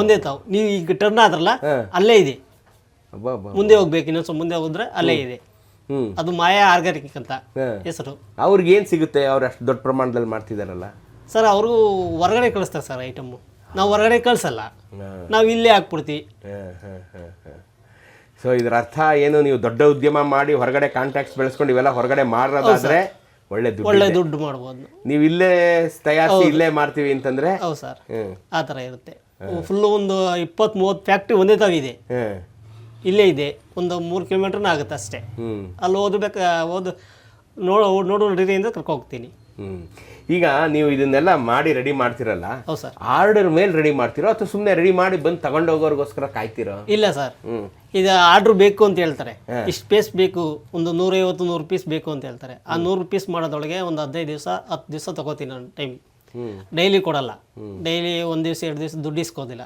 ಒಂದೇ ತಾವು. ನೀವು ಈಗ ಟರ್ನ್ ಆದ್ರಲ್ಲ ಅಲ್ಲೇ ಇದೆ. ಮುಂದೆ ಹೋಗ್ಬೇಕು ಇನ್ನೊಂದ್ ಸ್ವಲ್ಪ ಮುಂದೆ ಹೋದ್ರೆ ಅಲ್ಲೇ ಇದೆ. ಅದು ಮಾಯಾ ಆರ್ಗಾನಿಕ್ ಅಂತ ಹೆಸರು. ಅವ್ರಿಗೆ ಏನು ಸಿಗುತ್ತೆ? ಅವ್ರು ಅಷ್ಟು ದೊಡ್ಡ ಪ್ರಮಾಣದಲ್ಲಿ ಮಾಡ್ತಿದಾರಲ್ಲ. ಸರ್ ಅವರು ಹೊರಗಡೆ ಕಳಿಸ್ತಾರೆ ಸರ್ ಐಟಮ್ ನಾವು ಹೊರಗಡೆ ಕಳಿಸಲ್ಲ. ನಾವು ಇಲ್ಲೇ ಹಾಕ್ಬಿಡ್ತೀವಿ. ಸೊ ಇದರ ಅರ್ಥ ಏನು? ನೀವು ದೊಡ್ಡ ಉದ್ಯಮ ಮಾಡಿ ಹೊರಗಡೆ ಕಾಂಟ್ಯಾಕ್ಟ್ಸ್ ಬೆಳೆಸ್ಕೊಂಡು ಇವೆಲ್ಲ ಹೊರಗಡೆ ಮಾಡೋದಾದ್ರೆ ಒಳ್ಳೆ ದುಡ್ಡು ಒಳ್ಳೆ ದುಡ್ಡು ಮಾಡ್ಬೋದು. ನೀವು ಇಲ್ಲೇ ತಯಾರಿಸಿ ಇಲ್ಲೇ ಮಾಡ್ತೀವಿ ಅಂತಂದ್ರೆ? ಹೌದು ಸರ್. ಆ ಥರ ಇರುತ್ತೆ. ಫುಲ್ಲು ಒಂದು ಇಪ್ಪತ್ತು ಮೂವತ್ತು ಫ್ಯಾಕ್ಟ್ರಿ ಒಂದೇ ತಾವ ಇದೆ. ಇಲ್ಲೇ ಇದೆ. ಒಂದು ಮೂರು ಕಿಲೋಮೀಟ್ರ್ನ ಆಗುತ್ತೆ ಅಷ್ಟೇ. ಅಲ್ಲಿ ಓದಬೇಕು ಓದು ನೋಡೋ ನೋಡೋ ರೀತಿಯಿಂದ ಕರ್ಕೊ ಹೋಗ್ತೀನಿ ಈಗ ನೀವು ಇದನ್ನೆಲ್ಲ ಮಾಡಿ ರೆಡಿ ಮಾಡ್ತಿರಲ್ಲ? ಹೌದು ಸರ್. ಆರ್ಡರ್ ಮೇಲೆ ರೆಡಿ ಮಾಡ್ತಿರೋ ಅಥವಾ ಸುಮ್ಮನೆ ರೆಡಿ ಮಾಡಿ ಬಂದು ತಗೊಂಡೋಗೋರ್ಗೋಸ್ಕರ ಕಾಯ್ತಿರೋ? ಇಲ್ಲ ಸರ್. ಇದು ಆರ್ಡ್ರ್ ಬೇಕು ಅಂತ ಹೇಳ್ತಾರೆ. ಇಷ್ಟು ಪೀಸ್ ಬೇಕು ಒಂದು ನೂರೈವತ್ತು ನೂರು ಪೀಸ್ ಬೇಕು ಅಂತ ಹೇಳ್ತಾರೆ. ಆ ನೂರು ಪೀಸ್ ಮಾಡೋದೊಳಗೆ ಒಂದು ಹದಿನೈದು ದಿವಸ ಹತ್ತು ದಿವಸ ತಗೋತೀನಿ ನಾನು ಟೈಮ್ ಡೈಲಿ ಕೊಡಲ್ಲ. ಡೈಲಿ ಒಂದು ದಿವಸ ಎರಡು ದಿವಸ ದುಡ್ಡು ಇಸ್ಕೋದಿಲ್ಲ.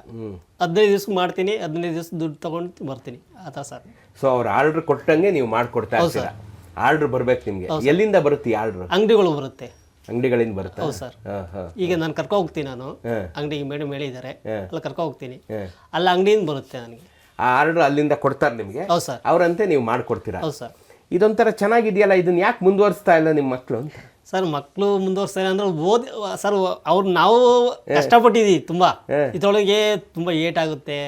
ಹದಿನೈದು ದಿವ್ಸ ಮಾಡ್ತೀನಿ ಹದಿನೈದು ದಿವ್ಸ ದುಡ್ಡು ತೊಗೊಂಡು ಬರ್ತೀನಿ. ಆತ ಸರ್. ಸೊ ಅವ್ರ ಆರ್ಡರ್ ಕೊಟ್ಟಂಗೆ ನೀವು ಮಾಡ್ಕೊಡ್ತಾ ಇದ್ದೀರಾ ಆರ್ಡರ್ ಬರ್ಬೇಕು ನಿಮ್ಗೆ. ಎಲ್ಲಿಂದ ಬರುತ್ತೆ ಆರ್ಡರ್ ಅಂಗಡಿಗಳು ಬರುತ್ತೆ. ಅಂಗಡಿಗಳಿಂದ ಬರುತ್ತೆ? ಹೌದು ಸರ್. ಈಗ ನಾನು ಕರ್ಕೊ ಹೋಗ್ತೀನಿ ನಾನು. ಅಂಗಡಿಗೆ ಮೇಡಮ್ ಹೇಳಿದ್ದಾರೆ ಅಲ್ಲ ಕರ್ಕೊ ಹೋಗ್ತೀನಿ. ಅಲ್ಲ ಅಲ್ಲಿ ಅಂಗಡಿಯಿಂದ ಬರುತ್ತೆ ನನಗೆ. ಆ ಆರ್ಡರ್ ಅಲ್ಲಿಂದ ಕೊಡ್ತಾರೆ ನಿಮಗೆ? ಹೌದು ಸರ್. ಅವರಂತೆ ನೀವು ಮಾಡ್ಕೊಡ್ತೀರಾ? ಹೌದು ಸರ್. ಇದೊಂಥರ ಚೆನ್ನಾಗಿದೆಯಲ್ಲ ಇದನ್ನ ಯಾಕೆ ಮುಂದುವರಿಸ್ತಾ ಇಲ್ಲ ನಿಮ್ಮ ಮಕ್ಕಳು ಅಂತ? ಸರ್ ಮಕ್ಕಳು ಮುಂದುವರ್ಸ್ತಾರೆ ಅಂದ್ರೆ ಓದಿ ಸರ್ ಅವ್ರು ನಾವು ಕಷ್ಟಪಟ್ಟಿದ್ದೀವಿ ತುಂಬ. ತುಂಬಾ ತುಂಬ ಏಟಾಗುತ್ತೆ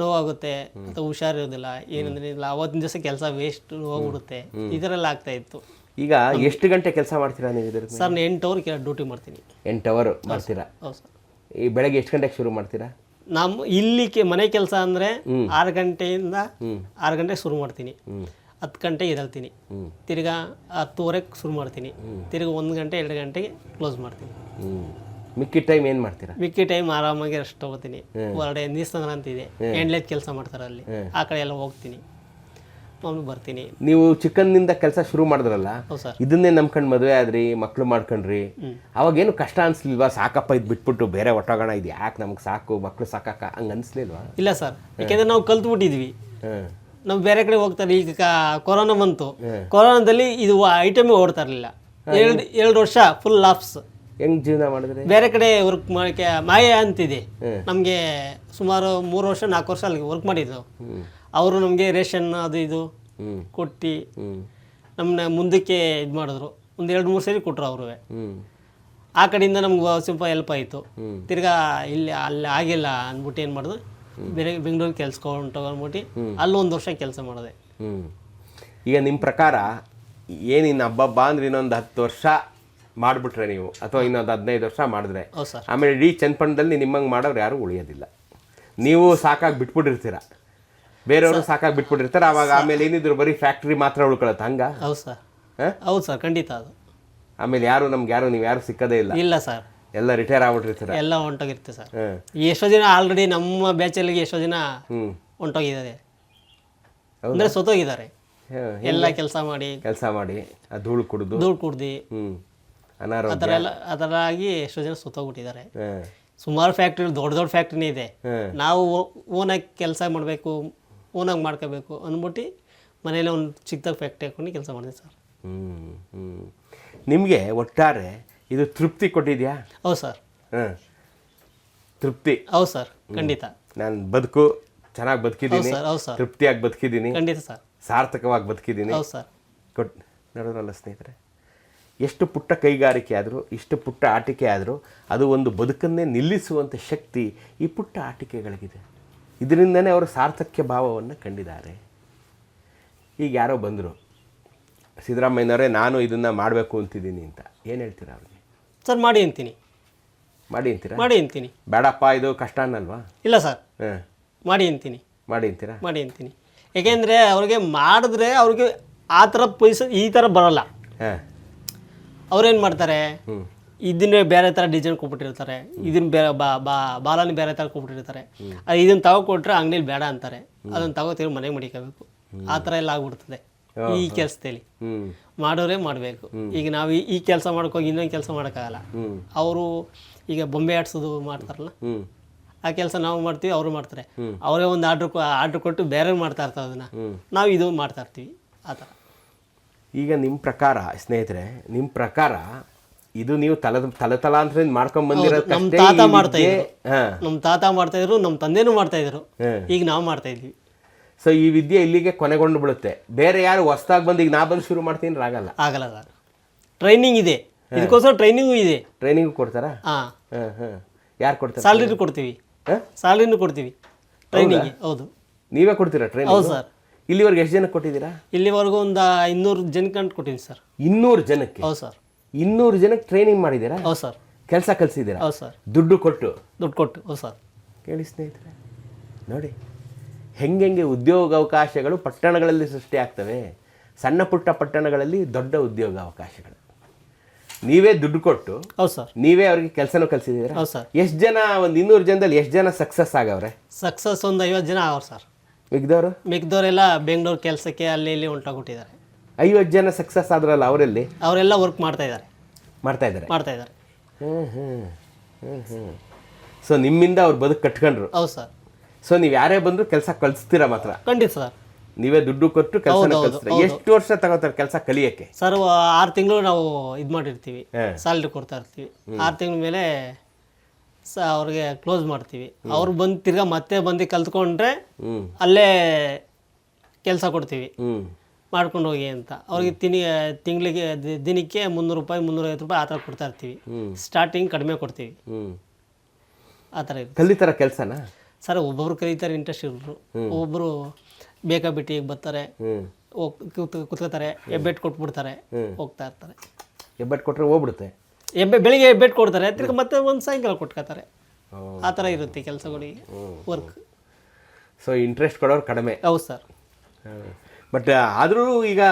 ನೋವಾಗುತ್ತೆ ಅಥವಾ ಹುಷಾರಿರೋದಿಲ್ಲ ಏನಂದ್ರೆ ಇಲ್ಲ ಅವತ್ತಿನ ದಿವಸ ಕೆಲಸ ವೇಸ್ಟ್ ಹೋಗ್ಬಿಡುತ್ತೆ. ಇದರೆಲ್ಲ ಆಗ್ತಾ ಇತ್ತು. ಈಗ ಎಷ್ಟು ಗಂಟೆ ಕೆಲಸ ಮಾಡ್ತೀರಾ ನೀವು ಇದ್ರ ಸರ್ ನಾನು ಎಂಟು ಅವ್ರಿಗೆ ಡ್ಯೂಟಿ ಮಾಡ್ತೀನಿ. ಎಂಟು ಅವರ್ ಮಾಡ್ತೀರಾ? ಹೌದು ಸರ್. ಈ ಬೆಳಗ್ಗೆ ಎಷ್ಟು ಗಂಟೆಗೆ ಶುರು ಮಾಡ್ತೀರಾ? ನಮ್ಮ ಇಲ್ಲಿ ಮನೆ ಕೆಲಸ ಅಂದರೆ ಆರು ಗಂಟೆಯಿಂದ ಆರು ಗಂಟೆಗೆ ಶುರು ಮಾಡ್ತೀನಿ. ಹತ್ತು ಗಂಟೆ ಇರಲ್ತೀನಿ ತಿರ್ಗಾ ಹತ್ತುವರೆಗೆ ಶುರು ಮಾಡ್ತೀನಿ. ತಿರ್ಗಾ ಒಂದು ಗಂಟೆ ಎರಡು ಗಂಟೆಗೆ ಕ್ಲೋಸ್ ಮಾಡ್ತೀನಿ. ಮಿಕ್ಕಿ ಟೈಮ್ ಏನು ಮಾಡ್ತೀರಾ? ಮಿಕ್ಕಿ ಟೈಮ್ ಆರಾಮಾಗಿ ರೆಸ್ಟ್ ಹೋಗ್ತೀನಿ ಹೊರಡೆ ನೀರ್ಸಂದ್ರ ಅಂತ ಇದೆ. ಎಂಡ್ಲೇದ್ ಕೆಲಸ ಮಾಡ್ತಾರೆ ಅಲ್ಲಿ. ಆ ಕಡೆ ಎಲ್ಲ ಹೋಗ್ತೀನಿ. ಮಾಮೂಲಿ ಬರ್ತೀನಿ. ನೀವು ಚಿಕನ್ನಿಂದ ಕೆಲಸ ಶುರು ಮಾಡಿದ್ರಲ್ಲ? ಇದನ್ನೇ ನಂಬ್ಕೊಂಡು ಮದುವೆ ಆದ್ರಿ ಮಕ್ಳು ಮಾಡ್ಕೊಂಡ್ರಿ. ಅವಾಗೇನು ಕಷ್ಟ ಅನ್ಸ್ಲಿಲ್ವಾ? ಸಾಕಪ್ಪ ಇದು ಬಿಟ್ಬಿಟ್ಟು ಬೇರೆ ಒಟ್ಟೋಗೋಣ ಇದು ಯಾಕೆ ನಮ್ಗೆ ಸಾಕು? ಮಕ್ಳು ಸಾಕಕ್ಕ? ಹಂಗೆ ಅನ್ಸ್ಲಿಲ್ವಾ? ಇಲ್ಲ ಸರ್. ಯಾಕೆಂದ್ರೆ ನಾವು ಕಲ್ತ್ಬಿಟ್ಟಿದ್ವಿ. ನಾವು ಬೇರೆ ಕಡೆ ಹೋಗ್ತಾರೆ ಈಗ ಕೊರೋನಾ ಬಂತು. ಕೊರೋನಾದಲ್ಲಿ ಇದು ಐಟಮೇ ಓಡ್ತಾ ಇರಲಿಲ್ಲ ಎರಡು ಎರಡು ವರ್ಷ ಫುಲ್ ಲಾಫ್ಸ್ ಹೆಂಗ್ ಜೀವನ ಮಾಡಿದ್ರೆ? ಬೇರೆ ಕಡೆ ವರ್ಕ್ ಮಾಡಕ್ಕೆ ಮಾಯ ಅಂತಿದೆ. ನಮಗೆ ಸುಮಾರು ಮೂರು ವರ್ಷ ನಾಲ್ಕು ವರ್ಷ ಅಲ್ಲಿ ವರ್ಕ್ ಮಾಡಿದ್ದು. ಅವರು ನಮಗೆ ರೇಷನ್ ಅದು ಇದು ಕೊಟ್ಟು ನಮ್ಮನ್ನ ಮುಂದಕ್ಕೆ ಇದು ಮಾಡಿದ್ರು. ಒಂದು ಎರಡು ಮೂರು ಸರಿ ಕೊಟ್ಟರು ಅವರು ಆ ಕಡೆಯಿಂದ ನಮ್ಗೆ ಸ್ವಲ್ಪ ಹೆಲ್ಪ್ ಆಯಿತು. ತಿರ್ಗಾ ಇಲ್ಲಿ ಅಲ್ಲಿ ಆಗಿಲ್ಲ ಅಂದ್ಬಿಟ್ಟು ಏನು ಮಾಡಿದ್ರು ಬೇರೆ ಬೆಂಗಳೂರು ಕೆಲ್ಸಕ್ಕೆ ತಗೊಂಡ್ಬಿಟ್ಟು ಅಲ್ಲಿ ಒಂದು ವರ್ಷ ಕೆಲಸ ಮಾಡಿದೆ. ಈಗ ನಿಮ್ಮ ಪ್ರಕಾರ ಏನಿನ್ನು ಹಬ್ಬಬ್ಬ ಅಂದ್ರೆ ಇನ್ನೊಂದು ಹತ್ತು ವರ್ಷ ಮಾಡಿಬಿಟ್ರೆ ನೀವು? ಅಥವಾ ಇನ್ನೊಂದು ಹದಿನೈದು ವರ್ಷ ಮಾಡಿದ್ರೆ? ಹೌದು ಸರ್. ಆಮೇಲೆ ಇಡೀ ಚನ್ನಪಣ್ಣದಲ್ಲಿ ನಿಮ್ಮಂಗೆ ಮಾಡೋರು ಯಾರು ಉಳಿಯೋದಿಲ್ಲ. ನೀವು ಸಾಕಾಗಿ ಬಿಟ್ಬಿಟ್ಟಿರ್ತೀರ? ಬೇರೆಯವರು ಸಾಕಾಗಿ ಬಿಟ್ಬಿಟ್ಟಿರ್ತಾರೆ. ಅವಾಗ ಆಮೇಲೆ ಏನಿದ್ರು ಬರೀ ಫ್ಯಾಕ್ಟ್ರಿ ಮಾತ್ರ ಉಳ್ಕೊಳತ್ತ ಹಂಗ? ಹೌದು ಸರ್. ಹೌದು ಸರ್ ಖಂಡಿತ ಅದು. ಆಮೇಲೆ ಯಾರು ನಮ್ಗೆ ಯಾರು ನೀವು ಯಾರು ಸಿಕ್ಕದೇ ಇಲ್ಲ? ಇಲ್ಲ ಸರ್. ಎಲ್ಲ ರಿಟೈರ್ ಆಗ್ಬಿಟ್ಟಿರ್ತಾರೆ? ಎಲ್ಲ ಹೊಂಟೋಗಿರುತ್ತೆ ಸರ್. ಎಷ್ಟೋ ಜನ ಆಲ್ರೆಡಿ ನಮ್ಮ ಬ್ಯಾಚಲ್ಲಿಗೆ ಎಷ್ಟೋ ಜನ ಹೊಂಟೋಗಿದ್ದಾರೆ. ಅಂದ್ರೆ ಸೊತೋಗಿದ್ದಾರೆ ಎಲ್ಲ ಕೆಲಸ ಮಾಡಿ. ಕೆಲಸ ಮಾಡಿ ಧೂಳು ಕುಡಿದು. ಧೂಳು ಕುಡ್ದು. ಆ ಥರ ಎಲ್ಲ ಆ ಥರ ಆಗಿ ಎಷ್ಟೋ ಜನ ಸುತ್ತೋಗ್ಬಿಟ್ಟಿದ್ದಾರೆ. ಸುಮಾರು ಫ್ಯಾಕ್ಟ್ರಿ ದೊಡ್ಡ ದೊಡ್ಡ ಫ್ಯಾಕ್ಟ್ರಿನೇ ಇದೆ. ನಾವು ಓನಾಗಿ ಕೆಲಸ ಮಾಡಬೇಕು ಓನಾಗಿ ಮಾಡ್ಕೋಬೇಕು ಅಂದ್ಬಿಟ್ಟು ಮನೇಲಿ ಒಂದು ಚಿಕ್ಕದಾಗಿ ಫ್ಯಾಕ್ಟ್ರಿ ಹಾಕೊಂಡು ಕೆಲಸ ಮಾಡಿದೆ ಸರ್. ಹ್ಞೂ ಹ್ಞೂ ನಿಮಗೆ ಒಟ್ಟಾರೆ ಇದು ತೃಪ್ತಿ ಕೊಟ್ಟಿದೆಯಾ? ಹೌದು ಸರ್. ಹಾಂ. ತೃಪ್ತಿ. ಹೌದು ಸರ್ ಖಂಡಿತ. ನಾನು ಬದುಕು ಚೆನ್ನಾಗಿ ಬದುಕಿದ್ದೀನಿ. ಸರ್ ಹೌದು ಸರ್. ತೃಪ್ತಿಯಾಗಿ ಬದುಕಿದ್ದೀನಿ. ಖಂಡಿತ ಸರ್. ಸಾರ್ಥಕವಾಗಿ ಬದುಕಿದ್ದೀನಿ. ಹೌದು ಸರ್. ಕೊಟ್ ನೋಡೋದಲ್ಲ ಸ್ನೇಹಿತರೆ ಎಷ್ಟು ಪುಟ್ಟ ಕೈಗಾರಿಕೆ ಆದರೂ ಇಷ್ಟು ಪುಟ್ಟ ಆಟಿಕೆ ಆದರೂ ಅದು ಒಂದು ಬದುಕನ್ನೇ ನಿಲ್ಲಿಸುವಂಥ ಶಕ್ತಿ ಈ ಪುಟ್ಟ ಆಟಿಕೆಗಳಿಗಿದೆ. ಇದರಿಂದನೇ ಅವರು ಸಾರ್ಥಕ್ಯ ಭಾವವನ್ನು ಕಂಡಿದ್ದಾರೆ. ಈಗ ಯಾರೋ ಬಂದರು ಸಿದ್ದರಾಮಯ್ಯನವರೇ ನಾನು ಇದನ್ನು ಮಾಡಬೇಕು ಅಂತಿದ್ದೀನಿ ಅಂತ. ಏನು ಹೇಳ್ತೀರಾ ಅವ್ರಿಗೆ? ಸರ್ ಮಾಡಿ ಅಂತೀನಿ. ಮಾಡಿ ಅಂತೀರಾ? ಮಾಡಿ ಅಂತೀನಿ. ಬೇಡಪ್ಪ ಇದು ಕಷ್ಟ ಅನ್ನಲ್ವಾ? ಇಲ್ಲ ಸರ್. ಹಾಂ. ಮಾಡಿ ಅಂತೀನಿ. ಮಾಡಿ ಅಂತೀರಾ? ಮಾಡಿ ಅಂತೀನಿ. ಯಾಕೆಂದರೆ ಅವ್ರಿಗೆ ಮಾಡಿದ್ರೆ ಅವ್ರಿಗೆ ಆ ಥರ ಪೈಸ ಈ ಥರ ಬರೋಲ್ಲ. ಹಾಂ. ಅವ್ರೇನು ಮಾಡ್ತಾರೆ? ಇದನ್ನೇ ಬೇರೆ ಥರ ಡಿಸೈನ್ ಕೊಟ್ಬಿಟ್ಟಿರ್ತಾರೆ. ಇದನ್ನ ಬೇರೆ ಬಾ ಬಾ ಬಾಲನ ಬೇರೆ ಥರ ಕೊಟ್ಬಿಟ್ಟಿರ್ತಾರೆ. ಅದು ತಗೋ ಕೊಟ್ಟರೆ ಅಂಗಡಿಲಿ ಬೇಡ ಅಂತಾರೆ. ಅದನ್ನ ತಗೋತೀವಿ ಮನೆಗೆ ಮಡಿಕೋಬೇಕು. ಆ ಥರ ಎಲ್ಲ ಆಗ್ಬಿಡ್ತದೆ. ಈ ಕೆಲಸದಲ್ಲಿ ಮಾಡೋರೆ ಮಾಡಬೇಕು. ಈಗ ನಾವು ಈ- ಕೆಲಸ ಮಾಡ್ಕೋಗಿ ಇನ್ನೊಂದು ಕೆಲಸ ಮಾಡೋಕ್ಕಾಗಲ್ಲ. ಅವರು ಈಗ ಬೊಂಬೆ ಆಡ್ಸೋದು ಮಾಡ್ತಾರಲ್ಲ? ಆ ಕೆಲಸ ನಾವು ಮಾಡ್ತೀವಿ ಅವರು ಮಾಡ್ತಾರೆ. ಅವರೇ ಒಂದು ಆರ್ಡ್ರ್ ಆರ್ಡ್ರ್ ಕೊಟ್ಟು ಬೇರೆ ಮಾಡ್ತಾ ಇರ್ತಾರೆ ಅದನ್ನ. ನಾವು ಇದು ಮಾಡ್ತಾ ಇರ್ತೀವಿ ಆ ಥರ ಈಗ ನಿಮ್ಮ ಪ್ರಕಾರ ಸ್ನೇಹಿತರೆ ನಿಮ್ಮ ಪ್ರಕಾರ ಇದು ನೀವು ತಲೆ ತಲೆ ತಲಾಂತರದಿಂದ ಮಾಡ್ಕೊಂಡ್ ನಮ್ಮ ತಾತ ಮಾಡ್ತಾ ಇದ್ರು. ಹಾಂ. ನಮ್ಮ ತಾತ ಮಾಡ್ತಾ ಇದ್ರು ನಮ್ಮ ತಂದೆನು ಮಾಡ್ತಾ ಇದ್ರು. ಈಗ ನಾವು ಮಾಡ್ತಾ ಇದ್ವಿ. ಸೊ ಈ ವಿದ್ಯೆ ಇಲ್ಲಿಗೆ ಕೊನೆಗೊಂಡು ಬಿಡುತ್ತೆ. ಬೇರೆ ಯಾರು ಹೊಸ್ದಾಗಿ ಬಂದು ಈಗ ನಾ ಬಂದು ಶುರು ಮಾಡ್ತೀನಿ ಆಗಲ್ಲ. ಆಗಲ್ಲ ಸರ್. ಟ್ರೈನಿಂಗ್ ಇದೆ. ಇದಕ್ಕೋಸ್ಕರ ಟ್ರೈನಿಂಗು ಇದೆ. ಟ್ರೈನಿಂಗ್ ಕೊಡ್ತಾರಾ? ಹಾಂ. ಹಾಂ ಹಾಂ. ಯಾರು ಕೊಡ್ತಾರೆ? ಸ್ಯಾಲ್ರಿನೂ ಕೊಡ್ತೀವಿ. ಹಾಂ? ಸ್ಯಾಲ್ರಿನೂ ಕೊಡ್ತೀವಿ. ಟ್ರೈನಿಂಗ್ ಹೌದು. ನೀವೇ ಕೊಡ್ತೀರಾ ಟ್ರೈನಿಂಗ್ ಹೌದು ಸರ್. ಇಲ್ಲಿವರೆಗೆ ಎಷ್ಟು ಜನಕ್ಕೆ ಕೊಟ್ಟಿದ್ದೀರಾ? ಇಲ್ಲಿವರೆಗೂ ಒಂದು ಇನ್ನೂರು ಜನಕ್ಕೆ ಕೊಟ್ಟಿದ್ದೀನಿ ಸರ್. ಇನ್ನೂರು ಜನಕ್ಕೆ? ಹೌದು ಸರ್. ಇನ್ನೂರು ಜನಕ್ಕೆ ಟ್ರೈನಿಂಗ್ ಮಾಡಿದ್ದೀರಾ? ಹೌದು ಸರ್. ಕೆಲಸ ಕಲಿಸಿದ್ದೀರಾ? ಹೌದು ಸರ್. ದುಡ್ಡು ಕೊಟ್ಟು? ದುಡ್ಡು ಕೊಟ್ಟು ಹೌದು ಸರ್. ಕೇಳಿ ಸ್ನೇಹಿತರೆ. ನೋಡಿ. ಹೆಂಗೆಂಗೆ ಉದ್ಯೋಗಾವಕಾಶಗಳು ಪಟ್ಟಣಗಳಲ್ಲಿ ಸೃಷ್ಟಿಯಾಗ್ತವೆ ಸಣ್ಣ ಪುಟ್ಟ ಪಟ್ಟಣಗಳಲ್ಲಿ ದೊಡ್ಡ ಉದ್ಯೋಗಾವಕಾಶಗಳು. ನೀವೇ ದುಡ್ಡು ಕೊಟ್ಟು ಹೌದು ಸರ್. ನೀವೇ ಅವ್ರಿಗೆ ಕೆಲಸನೂ ಕಲಿಸಿದ್ದೀರಾ? ಹೌದು ಸರ್. ಎಷ್ಟು ಜನ ಒಂದು ಇನ್ನೂರು ಜನದಲ್ಲಿ ಎಷ್ಟು ಜನ ಸಕ್ಸಸ್ ಆಗವ್ರೆ? ಸಕ್ಸಸ್ ಒಂದು ಐವತ್ತು ಜನ ಅವ್ರು ಸರ್. ಮಿಗ್ದವರು ಮಿಗ್ದವರೆಲ್ಲ ಬೆಂಗಳೂರು ಕೆಲಸಕ್ಕೆ ಅಲ್ಲಿ ಇಲ್ಲಿ ಉಂಟಾಗ್ಬಿಟ್ಟಿದ್ದಾರೆ. ಐವತ್ತು ಜನ ಸಕ್ಸಸ್ ಆದ್ರಲ್ಲ ಅವರಲ್ಲಿ? ಅವರೆಲ್ಲ ವರ್ಕ್ ಮಾಡ್ತಾ ಇದ್ದಾರೆ. ಮಾಡ್ತಾ ಇದ್ದಾರೆ. ಮಾಡ್ತಾ ಇದ್ದಾರೆ. ಹ್ಞೂ ಹ್ಞೂ ಹ್ಞೂ ಹ್ಞೂ ಸೊ ನಿಮ್ಮಿಂದ ಅವ್ರು ಬದುಕು ಕಟ್ಕೊಂಡ್ರು. ಹೌದು ಸರ್. ಸೊ ನೀವು ಯಾರೇ ಬಂದ್ರು ಕೆಲಸ ಕಲಿಸ್ತೀರಾ ಮಾತ್ರ. ಖಂಡಿತ ಸರ್. ನೀವೇ ದುಡ್ಡು ಕೊಟ್ಟು ಕೆಲಸ ಕಲಿಸ್ತೀರಾ ಎಷ್ಟು ವರ್ಷ ತಗೋತಾರೆ ಕೆಲಸ ಕಲಿಯಕ್ಕೆ? ಸರ್ ಆರು ತಿಂಗಳು ನಾವು ಇದು ಮಾಡಿರ್ತೀವಿ. ಸ್ಯಾಲ್ರಿ ಕೊಡ್ತಾ ಇರ್ತೀವಿ. ಆರು ತಿಂಗಳ ಮೇಲೆ ಸ ಅವ್ರಿಗೆ ಕ್ಲೋಸ್ ಮಾಡ್ತೀವಿ. ಅವ್ರು ಬಂದು ತಿರ್ಗಾ ಮತ್ತೆ ಬಂದು ಕಲ್ತ್ಕೊಂಡ್ರೆ ಅಲ್ಲೇ ಕೆಲಸ ಕೊಡ್ತೀವಿ. ಮಾಡ್ಕೊಂಡು ಹೋಗಿ ಅಂತ. ಅವ್ರಿಗೆ ತಿನಿ ತಿಂಗಳಿಗೆ ದಿನಕ್ಕೆ ಮುನ್ನೂರು ರೂಪಾಯಿ ಮುನ್ನೂರೈವತ್ತು ರೂಪಾಯಿ ಆ ಥರ ಕೊಡ್ತಾ ಇರ್ತೀವಿ. ಸ್ಟಾರ್ಟಿಂಗ್ ಕಡಿಮೆ ಕೊಡ್ತೀವಿ. ಆ ಥರ ಕಲಿತಾರ ಕೆಲಸನ? ಸರ್ ಒಬ್ಬೊಬ್ರು ಕಲಿತಾರೆ ಇಂಟ್ರೆಸ್ಟ್ ಇರೋರು. ಒಬ್ಬೊಬ್ಬರು ಬೇಕಾಬಿಟ್ಟಿಗೆ ಬರ್ತಾರೆ ಕುತ್ಕೋತಾರೆ ಎಬ್ಬೆಟ್ ಕೊಟ್ಬಿಡ್ತಾರೆ ಹೋಗ್ತಾ ಇರ್ತಾರೆ. ಎಬ್ಬೆಟ್ ಕೊಟ್ಟರೆ ಹೋಗ್ಬಿಡುತ್ತೆ? ಎಬ್ಬೆ ಬೆಳಿಗ್ಗೆ ಎಬ್ಬೆಟ್ ಕೊಡ್ತಾರೆ ತಿರ್ಗಿ ಮತ್ತೆ ಒಂದು ಸಾಯಂಕಾಲ ಕೊಟ್ಕೋತಾರೆ ಆ ಥರ ಇರುತ್ತೆ ಕೆಲಸಗಳಿಗೆ ವರ್ಕ್ ಸೊ ಇಂಟ್ರೆಸ್ಟ್ ಕೊಡೋರು ಕಡಿಮೆ. ಹೌದು ಸರ್. ಬಟ್ ಆದರೂ ಈಗ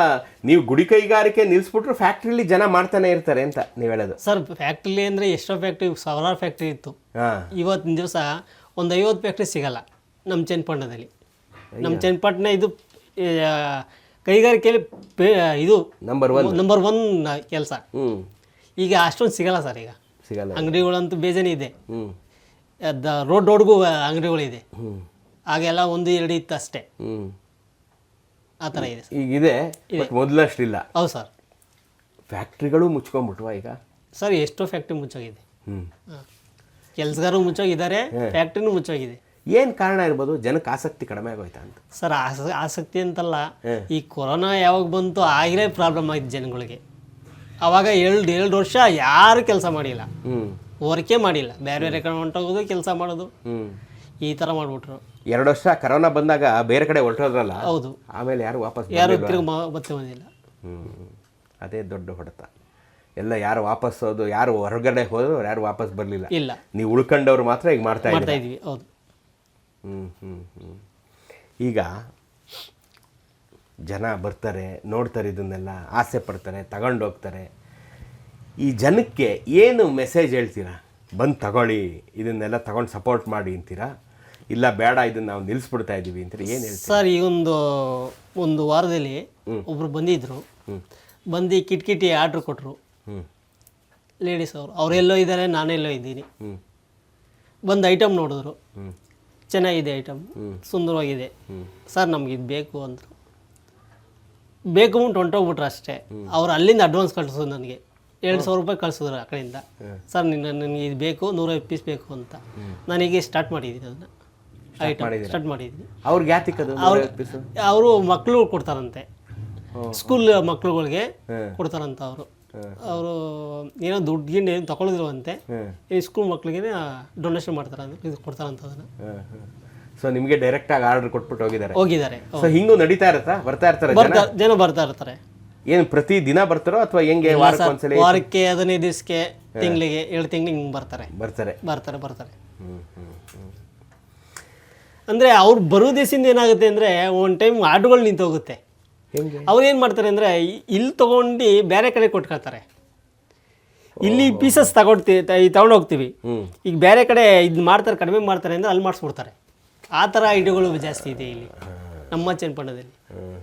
ನೀವು ಗುಡಿ ಕೈಗಾರಿಕೆ ನಿಲ್ಲಿಸ್ಬಿಟ್ರು ಫ್ಯಾಕ್ಟ್ರಿಲಿ ಜನ ಮಾಡ್ತಾನೆ ಇರ್ತಾರೆ ಅಂತ ನೀವು ಹೇಳೋದು. ಸರ್ ಫ್ಯಾಕ್ಟ್ರಿಲಿ ಅಂದರೆ ಎಷ್ಟೋ ಫ್ಯಾಕ್ಟ್ರಿ ಸಾವಿರಾರು ಫ್ಯಾಕ್ಟ್ರಿ ಇತ್ತು. ಇವತ್ತಿನ ದಿವಸ ಒಂದು ಐವತ್ತು ಫ್ಯಾಕ್ಟ್ರಿ ಸಿಗಲ್ಲ ನಮ್ಮ ಚನ್ನಪಟ್ಟಣದಲ್ಲಿ. ನಮ್ಮ ಚನ್ನಪಟ್ಟಣ ಇದು ಕೈಗಾರಿಕೆಯಲ್ಲಿ ಪೇ ಇದು ನಂಬರ್ ಒನ್ ನಂಬರ್ ಒನ್ ಕೆಲಸ. ಈಗ ಅಷ್ಟೊಂದು ಸಿಗಲ್ಲ ಸರ್ ಈಗ. ಸಿಗಲ್ಲ. ಅಂಗಡಿಗಳಂತೂ ಬೇಜಾನೇ ಇದೆ. ಅದ ರೋಡ್ ರೋಡ್ಗೂ ಅಂಗಡಿಗಳಿದೆ ಆಗೆಲ್ಲ ಒಂದು ಎರಡು ಇತ್ತು ಅಷ್ಟೇ. ಆ ಥರ ಇದೆ ಈಗ ಇದೆ. ಮೊದಲಷ್ಟಿಲ್ಲ. ಹೌದು ಸರ್. ಫ್ಯಾಕ್ಟ್ರಿಗಳು ಮುಚ್ಕೊಂಡ್ಬಿಟ್ವಾ ಈಗ? ಸರ್ ಎಷ್ಟೋ ಫ್ಯಾಕ್ಟ್ರಿ ಮುಚ್ಚೋಗಿದೆ. ಹ್ಞೂ ಕೆಲಸಗಾರರು ಮುಚ್ಚೋಗಿದ್ದಾರೆ ಫ್ಯಾಕ್ಟ್ರಿನೂ ಮುಚ್ಚೋಗಿದೆ. ಏನು ಕಾರಣ ಇರ್ಬೋದು? ಜನಕ್ಕೆ ಆಸಕ್ತಿ ಕಡಿಮೆ ಆಗೋಯ್ತಾ ಅಂತ. ಸರ್ ಆಸ ಆಸಕ್ತಿ ಅಂತಲ್ಲ. ಈ ಕೊರೋನಾ ಯಾವಾಗ ಬಂತು ಆಗಿರೇ ಪ್ರಾಬ್ಲಮ್ ಆಯ್ತು ಜನಗಳಿಗೆ. ಅವಾಗ ಎರಡು ಎರಡು ವರ್ಷ ಯಾರು ಕೆಲಸ ಮಾಡಿಲ್ಲ. ವರ್ಕೇ ಮಾಡಿಲ್ಲ. ಬೇರೆ ಬೇರೆ ಕಡೆ ಹೊಂಟೋಗೋದು ಕೆಲಸ ಮಾಡೋದು. ಈ ಥರ ಮಾಡಿಬಿಟ್ರು. ಎರಡು ವರ್ಷ ಕರೋನಾ ಬಂದಾಗ ಬೇರೆ ಕಡೆ ಹೊರಟೋದ್ರಲ್ಲ? ಹೌದು. ಆಮೇಲೆ ಯಾರು ವಾಪಸ್ ಯಾರು ಮತ್ತೆ ಬಂದಿಲ್ಲ. ಅದೇ ದೊಡ್ಡ ಹೊಡೆತ. ಎಲ್ಲ ಯಾರು ವಾಪಸ್ ಅದು ಯಾರು ಹೊರಗಡೆ ಹೋದ್ರು ಯಾರು ವಾಪಸ್ ಬರಲಿಲ್ಲ. ಇಲ್ಲ. ನೀವು ಉಳ್ಕೊಂಡವ್ರು ಮಾತ್ರ ಈಗ ಮಾಡ್ತಾ ಇದ್ದೀವಿ ಹೌದು. ಹ್ಞೂ ಹ್ಞೂ ಹ್ಞೂ ಈಗ ಜನ ಬರ್ತಾರೆ ನೋಡ್ತಾರೆ ಇದನ್ನೆಲ್ಲ ಆಸೆ ಪಡ್ತಾರೆ ತಗೊಂಡೋಗ್ತಾರೆ ಈ ಜನಕ್ಕೆ ಏನು ಮೆಸೇಜ್ ಹೇಳ್ತೀರಾ? ಬಂದು ತಗೊಳ್ಳಿ ಇದನ್ನೆಲ್ಲ ತಗೊಂಡು ಸಪೋರ್ಟ್ ಮಾಡಿ ಅಂತೀರಾ? ಇಲ್ಲ ಬೇಡ ಇದನ್ನು ನಾವು ನಿಲ್ಲಿಸ್ಬಿಡ್ತಾ ಇದ್ದೀವಿ ಅಂತ ಏನು ಹೇಳಿ ಸರ್ ಈ ಒಂದು ಒಂದು ವಾರದಲ್ಲಿ ಒಬ್ಬರು ಬಂದಿದ್ರು. ಬಂದು ಕಿಟಕಿಟಿ ಆರ್ಡ್ರ್ ಕೊಟ್ಟರು ಲೇಡೀಸ್ ಅವರು. ಅವರೆಲ್ಲೋ ಇದ್ದಾರೆ ನಾನೆಲ್ಲೋ ಇದ್ದೀನಿ. ಒಂದು ಬಂದು ಐಟಮ್ ನೋಡಿದ್ರು. ಚೆನ್ನಾಗಿದೆ ಐಟಮ್ ಸುಂದರವಾಗಿದೆ. ಸರ್ ನಮ್ಗೆ ಇದು ಬೇಕು ಅಂದರು. ಬೇಕು ಅಂತ ಹೊಂಟೋಗ್ಬಿಟ್ರು ಅಷ್ಟೇ. ಅವ್ರು ಅಲ್ಲಿಂದ ಅಡ್ವಾನ್ಸ್ ಕಳಿಸೋದು ನನಗೆ. ಎರಡು ಸಾವಿರ ರೂಪಾಯಿ ಕಳಿಸಿದ್ರು ಆ ಕಡೆಯಿಂದ. ಸರ್ ನಿನ್ನ ನನಗೆ ಇದು ಬೇಕು ನೂರೈವತ್ತು ಪೀಸ್ ಬೇಕು ಅಂತ. ನನಗೆ ಸ್ಟಾರ್ಟ್ ಮಾಡಿದ್ದೀನಿ ಅದನ್ನು ಐಟಮ್ ಸ್ಟಾರ್ಟ್ ಮಾಡಿದ್ದೀನಿ. ಅವ್ರಿಗೆ ಯಾತಿಕ್ಕದು ಅವರು ಮಕ್ಕಳು ಕೊಡ್ತಾರಂತೆ. ಸ್ಕೂಲ್ ಮಕ್ಕಳುಗಳಿಗೆ ಕೊಡ್ತಾರಂತ ಅವರು. ಅವರು ಏನೋ ದುಡ್ಡು ಗಿಂಡ ಏನು ತಗೊಳಿದ್ರುವಂತೆ ಈ ಸ್ಕೂಲ್ ಮಕ್ಳಿಗೆ ಡೊನೇಷನ್ ಮಾಡ್ತಾರೆ ಅಂತ ಇದು ಕೊಡ್ತಾರಂತ ಅದನ್ನ. ಸೊ ನಿಮಗೆ ಡೈರೆಕ್ಟ್ ಆಗಿ ಆರ್ಡರ್ ಕೊಟ್ಬಿಟ್ಟು ಹೋಗಿದ್ದಾರೆ. ಹೋಗಿದ್ದಾರೆ. ಸೊ ಹಿಂಗೂ ನಡೀತಾ ಇರುತ್ತಾ? ಬರ್ತಾ ಇರ್ತಾರೆ ಜನ? ಬರ್ತಾ ಜನ ಬರ್ತಾ ಇರ್ತಾರೆ. ಏನು ಪ್ರತಿ ದಿನ ಬರ್ತಾರೋ ಅಥವಾ ಹೆಂಗೆ ವಾರಕ್ಕೆ ಒಂದ್ಸಲಿ? ವಾರಕ್ಕೆ ಹದಿನೈದು ದಿವಸಕ್ಕೆ ತಿಂಗಳಿಗೆ ಏಳು ತಿಂಗಳಿಗೆ ಹಿಂಗೆ ಬರ್ತಾರೆ. ಬರ್ತಾರೆ. ಬರ್ತಾರೆ ಬರ್ತಾರೆ. ಅಂದರೆ ಅವ್ರು ಬರೋ ದಿವಸದಿಂದ ಏನಾಗುತ್ತೆ ಅಂದರೆ ಒಂದು ಟೈಮ್ ಆರ್ಡ್ರುಗಳು ನಿಂತು ಹೋಗುತ್ತೆ ಹೆಂಗೆ ಅವ್ರು ಏನು ಮಾಡ್ತಾರೆ ಅಂದರೆ ಇಲ್ಲಿ ತೊಗೊಂಡು ಬೇರೆ ಕಡೆ ಕೊಟ್ಕೊಳ್ತಾರೆ. ಇಲ್ಲಿ ಪೀಸಸ್ ತಗೊಳ್ತೀವಿ ತಗೊಂಡು ಹೋಗ್ತೀವಿ. ಹ್ಮ್. ಈಗ ಬೇರೆ ಕಡೆ ಇದು ಮಾಡ್ತಾರೆ ಕಡಿಮೆ ಮಾಡ್ತಾರೆ ಅಂದರೆ ಅಲ್ಲಿ ಮಾಡಿಸ್ಬಿಡ್ತಾರೆ. ಆ ಥರ ಐಡಿಯಾಗಳು ಜಾಸ್ತಿ ಇದೆ ಇಲ್ಲಿ ನಮ್ಮ ಚನ್ನಪಟ್ಟಣದಲ್ಲಿ. ಹ್ಮ್.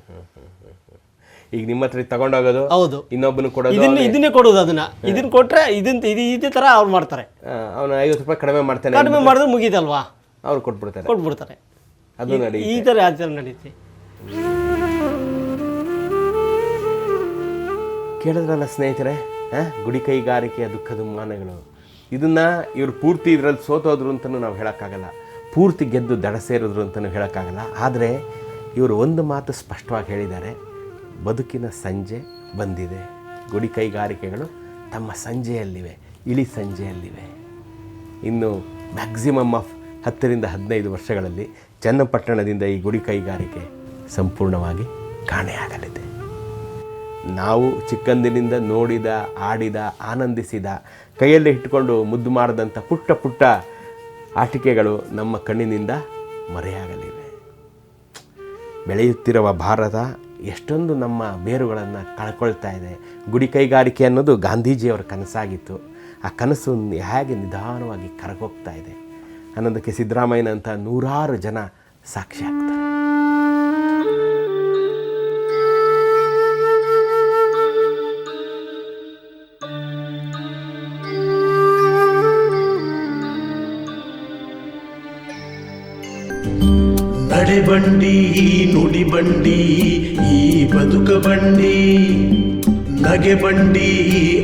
ಈಗ ನಿಮ್ಮ ಹತ್ರ ತಗೊಂಡೋಗೋದು ಹೌದು. ಇನ್ನೊಬ್ಬನು ಕೊಡೋದು ಇದನ್ನ ಇದನ್ನೇ ಕೊಡೋದು ಅದನ್ನ. ಇದನ್ನ ಕೊಟ್ರೆ ಇದನ್ನ ಇದು ಇದೇ ಥರ ಅವ್ರು ಮಾಡ್ತಾರೆ. ಅವನು ಐವತ್ತು ರೂಪಾಯಿ ಕಡಿಮೆ ಮಾಡ್ತಾನೆ ಕಡಿಮೆ ಮಾಡಿದ್ರೆ ಮುಗಿದಲ್ವಾ ಅವ್ರು ಕೊಟ್ಬಿಡ್ತಾರೆ. ಕೊಟ್ಬಿಡ್ತಾರೆ. ಅದು ನಡಿ ಈ ಥರ ಆಚರಣೆ ನಡೀತೆ. ಕೇಳಿದ್ರಲ್ಲ ಸ್ನೇಹಿತರೆ ಹಾಂ ಗುಡಿ ಕೈಗಾರಿಕೆಯ ದುಃಖದ ಮಾನಗಳು ಇದನ್ನು ಇವರು ಪೂರ್ತಿ ಇದರಲ್ಲಿ ಸೋತೋದ್ರು ಅಂತಲೂ ನಾವು ಹೇಳೋಕ್ಕಾಗಲ್ಲ. ಪೂರ್ತಿ ಗೆದ್ದು ದಡ ಸೇರಿದ್ರು ಅಂತಲೂ ಹೇಳೋಕ್ಕಾಗಲ್ಲ. ಆದರೆ ಇವರು ಒಂದು ಮಾತು ಸ್ಪಷ್ಟವಾಗಿ ಹೇಳಿದ್ದಾರೆ, ಬದುಕಿನ ಸಂಜೆ ಬಂದಿದೆ. ಗುಡಿ ಕೈಗಾರಿಕೆಗಳು ತಮ್ಮ ಸಂಜೆಯಲ್ಲಿವೆ, ಇಳಿ ಸಂಜೆಯಲ್ಲಿವೆ. ಇನ್ನು ಮ್ಯಾಕ್ಸಿಮಮ್ ಆಫ್ ಹತ್ತರಿಂದ ಹದಿನೈದು ವರ್ಷಗಳಲ್ಲಿ ಚನ್ನಪಟ್ಟಣದಿಂದ ಈ ಗುಡಿ ಕೈಗಾರಿಕೆ ಸಂಪೂರ್ಣವಾಗಿ ಕಾಣೆಯಾಗಲಿದೆ. ನಾವು ಚಿಕ್ಕಂದಿನಿಂದ ನೋಡಿದ, ಆಡಿದ, ಆನಂದಿಸಿದ, ಕೈಯಲ್ಲಿ ಇಟ್ಟುಕೊಂಡು ಮುದ್ದು ಮಾಡಿದಂಥ ಪುಟ್ಟ ಪುಟ್ಟ ಆಟಿಕೆಗಳು ನಮ್ಮ ಕಣ್ಣಿನಿಂದ ಮರೆಯಾಗಲಿವೆ. ಬೆಳೆಯುತ್ತಿರುವ ಭಾರತ ಎಷ್ಟೊಂದು ನಮ್ಮ ಬೇರುಗಳನ್ನು ಕಳ್ಕೊಳ್ತಾ ಇದೆ. ಗುಡಿ ಕೈಗಾರಿಕೆ ಅನ್ನೋದು ಗಾಂಧೀಜಿಯವರ ಕನಸಾಗಿತ್ತು. ಆ ಕನಸು ಹೇಗೆ ನಿಧಾನವಾಗಿ ಕರಗೋಗ್ತಾ ಇದೆ. ಅನ್ನೋದಕ್ಕೆ ಸಿದ್ದರಾಮಯ್ಯನಂಥ ನೂರಾರು ಜನ ಸಾಕ್ಷಿ ಆಗ್ತಾರೆ. ನಡೆ ಬಂಡಿ ನುಡಿ ಬಂಡಿ ಈ ಬದುಕ ಬಂಡಿ ನಗೆ ಬಂಡಿ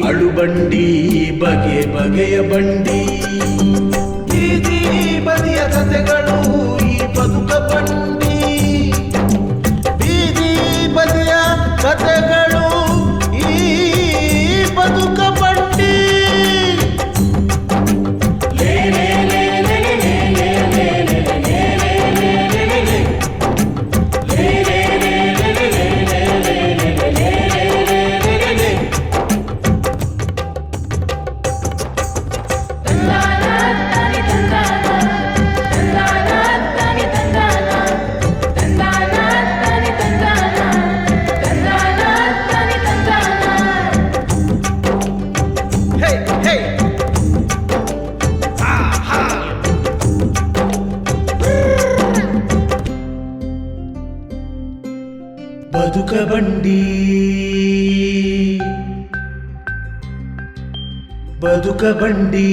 ಅಳು ಬಂಡಿ ಬಗೆ ಬಗೆಯ ಬಂಡಿ. ಬದುಕ ಬಂಡಿ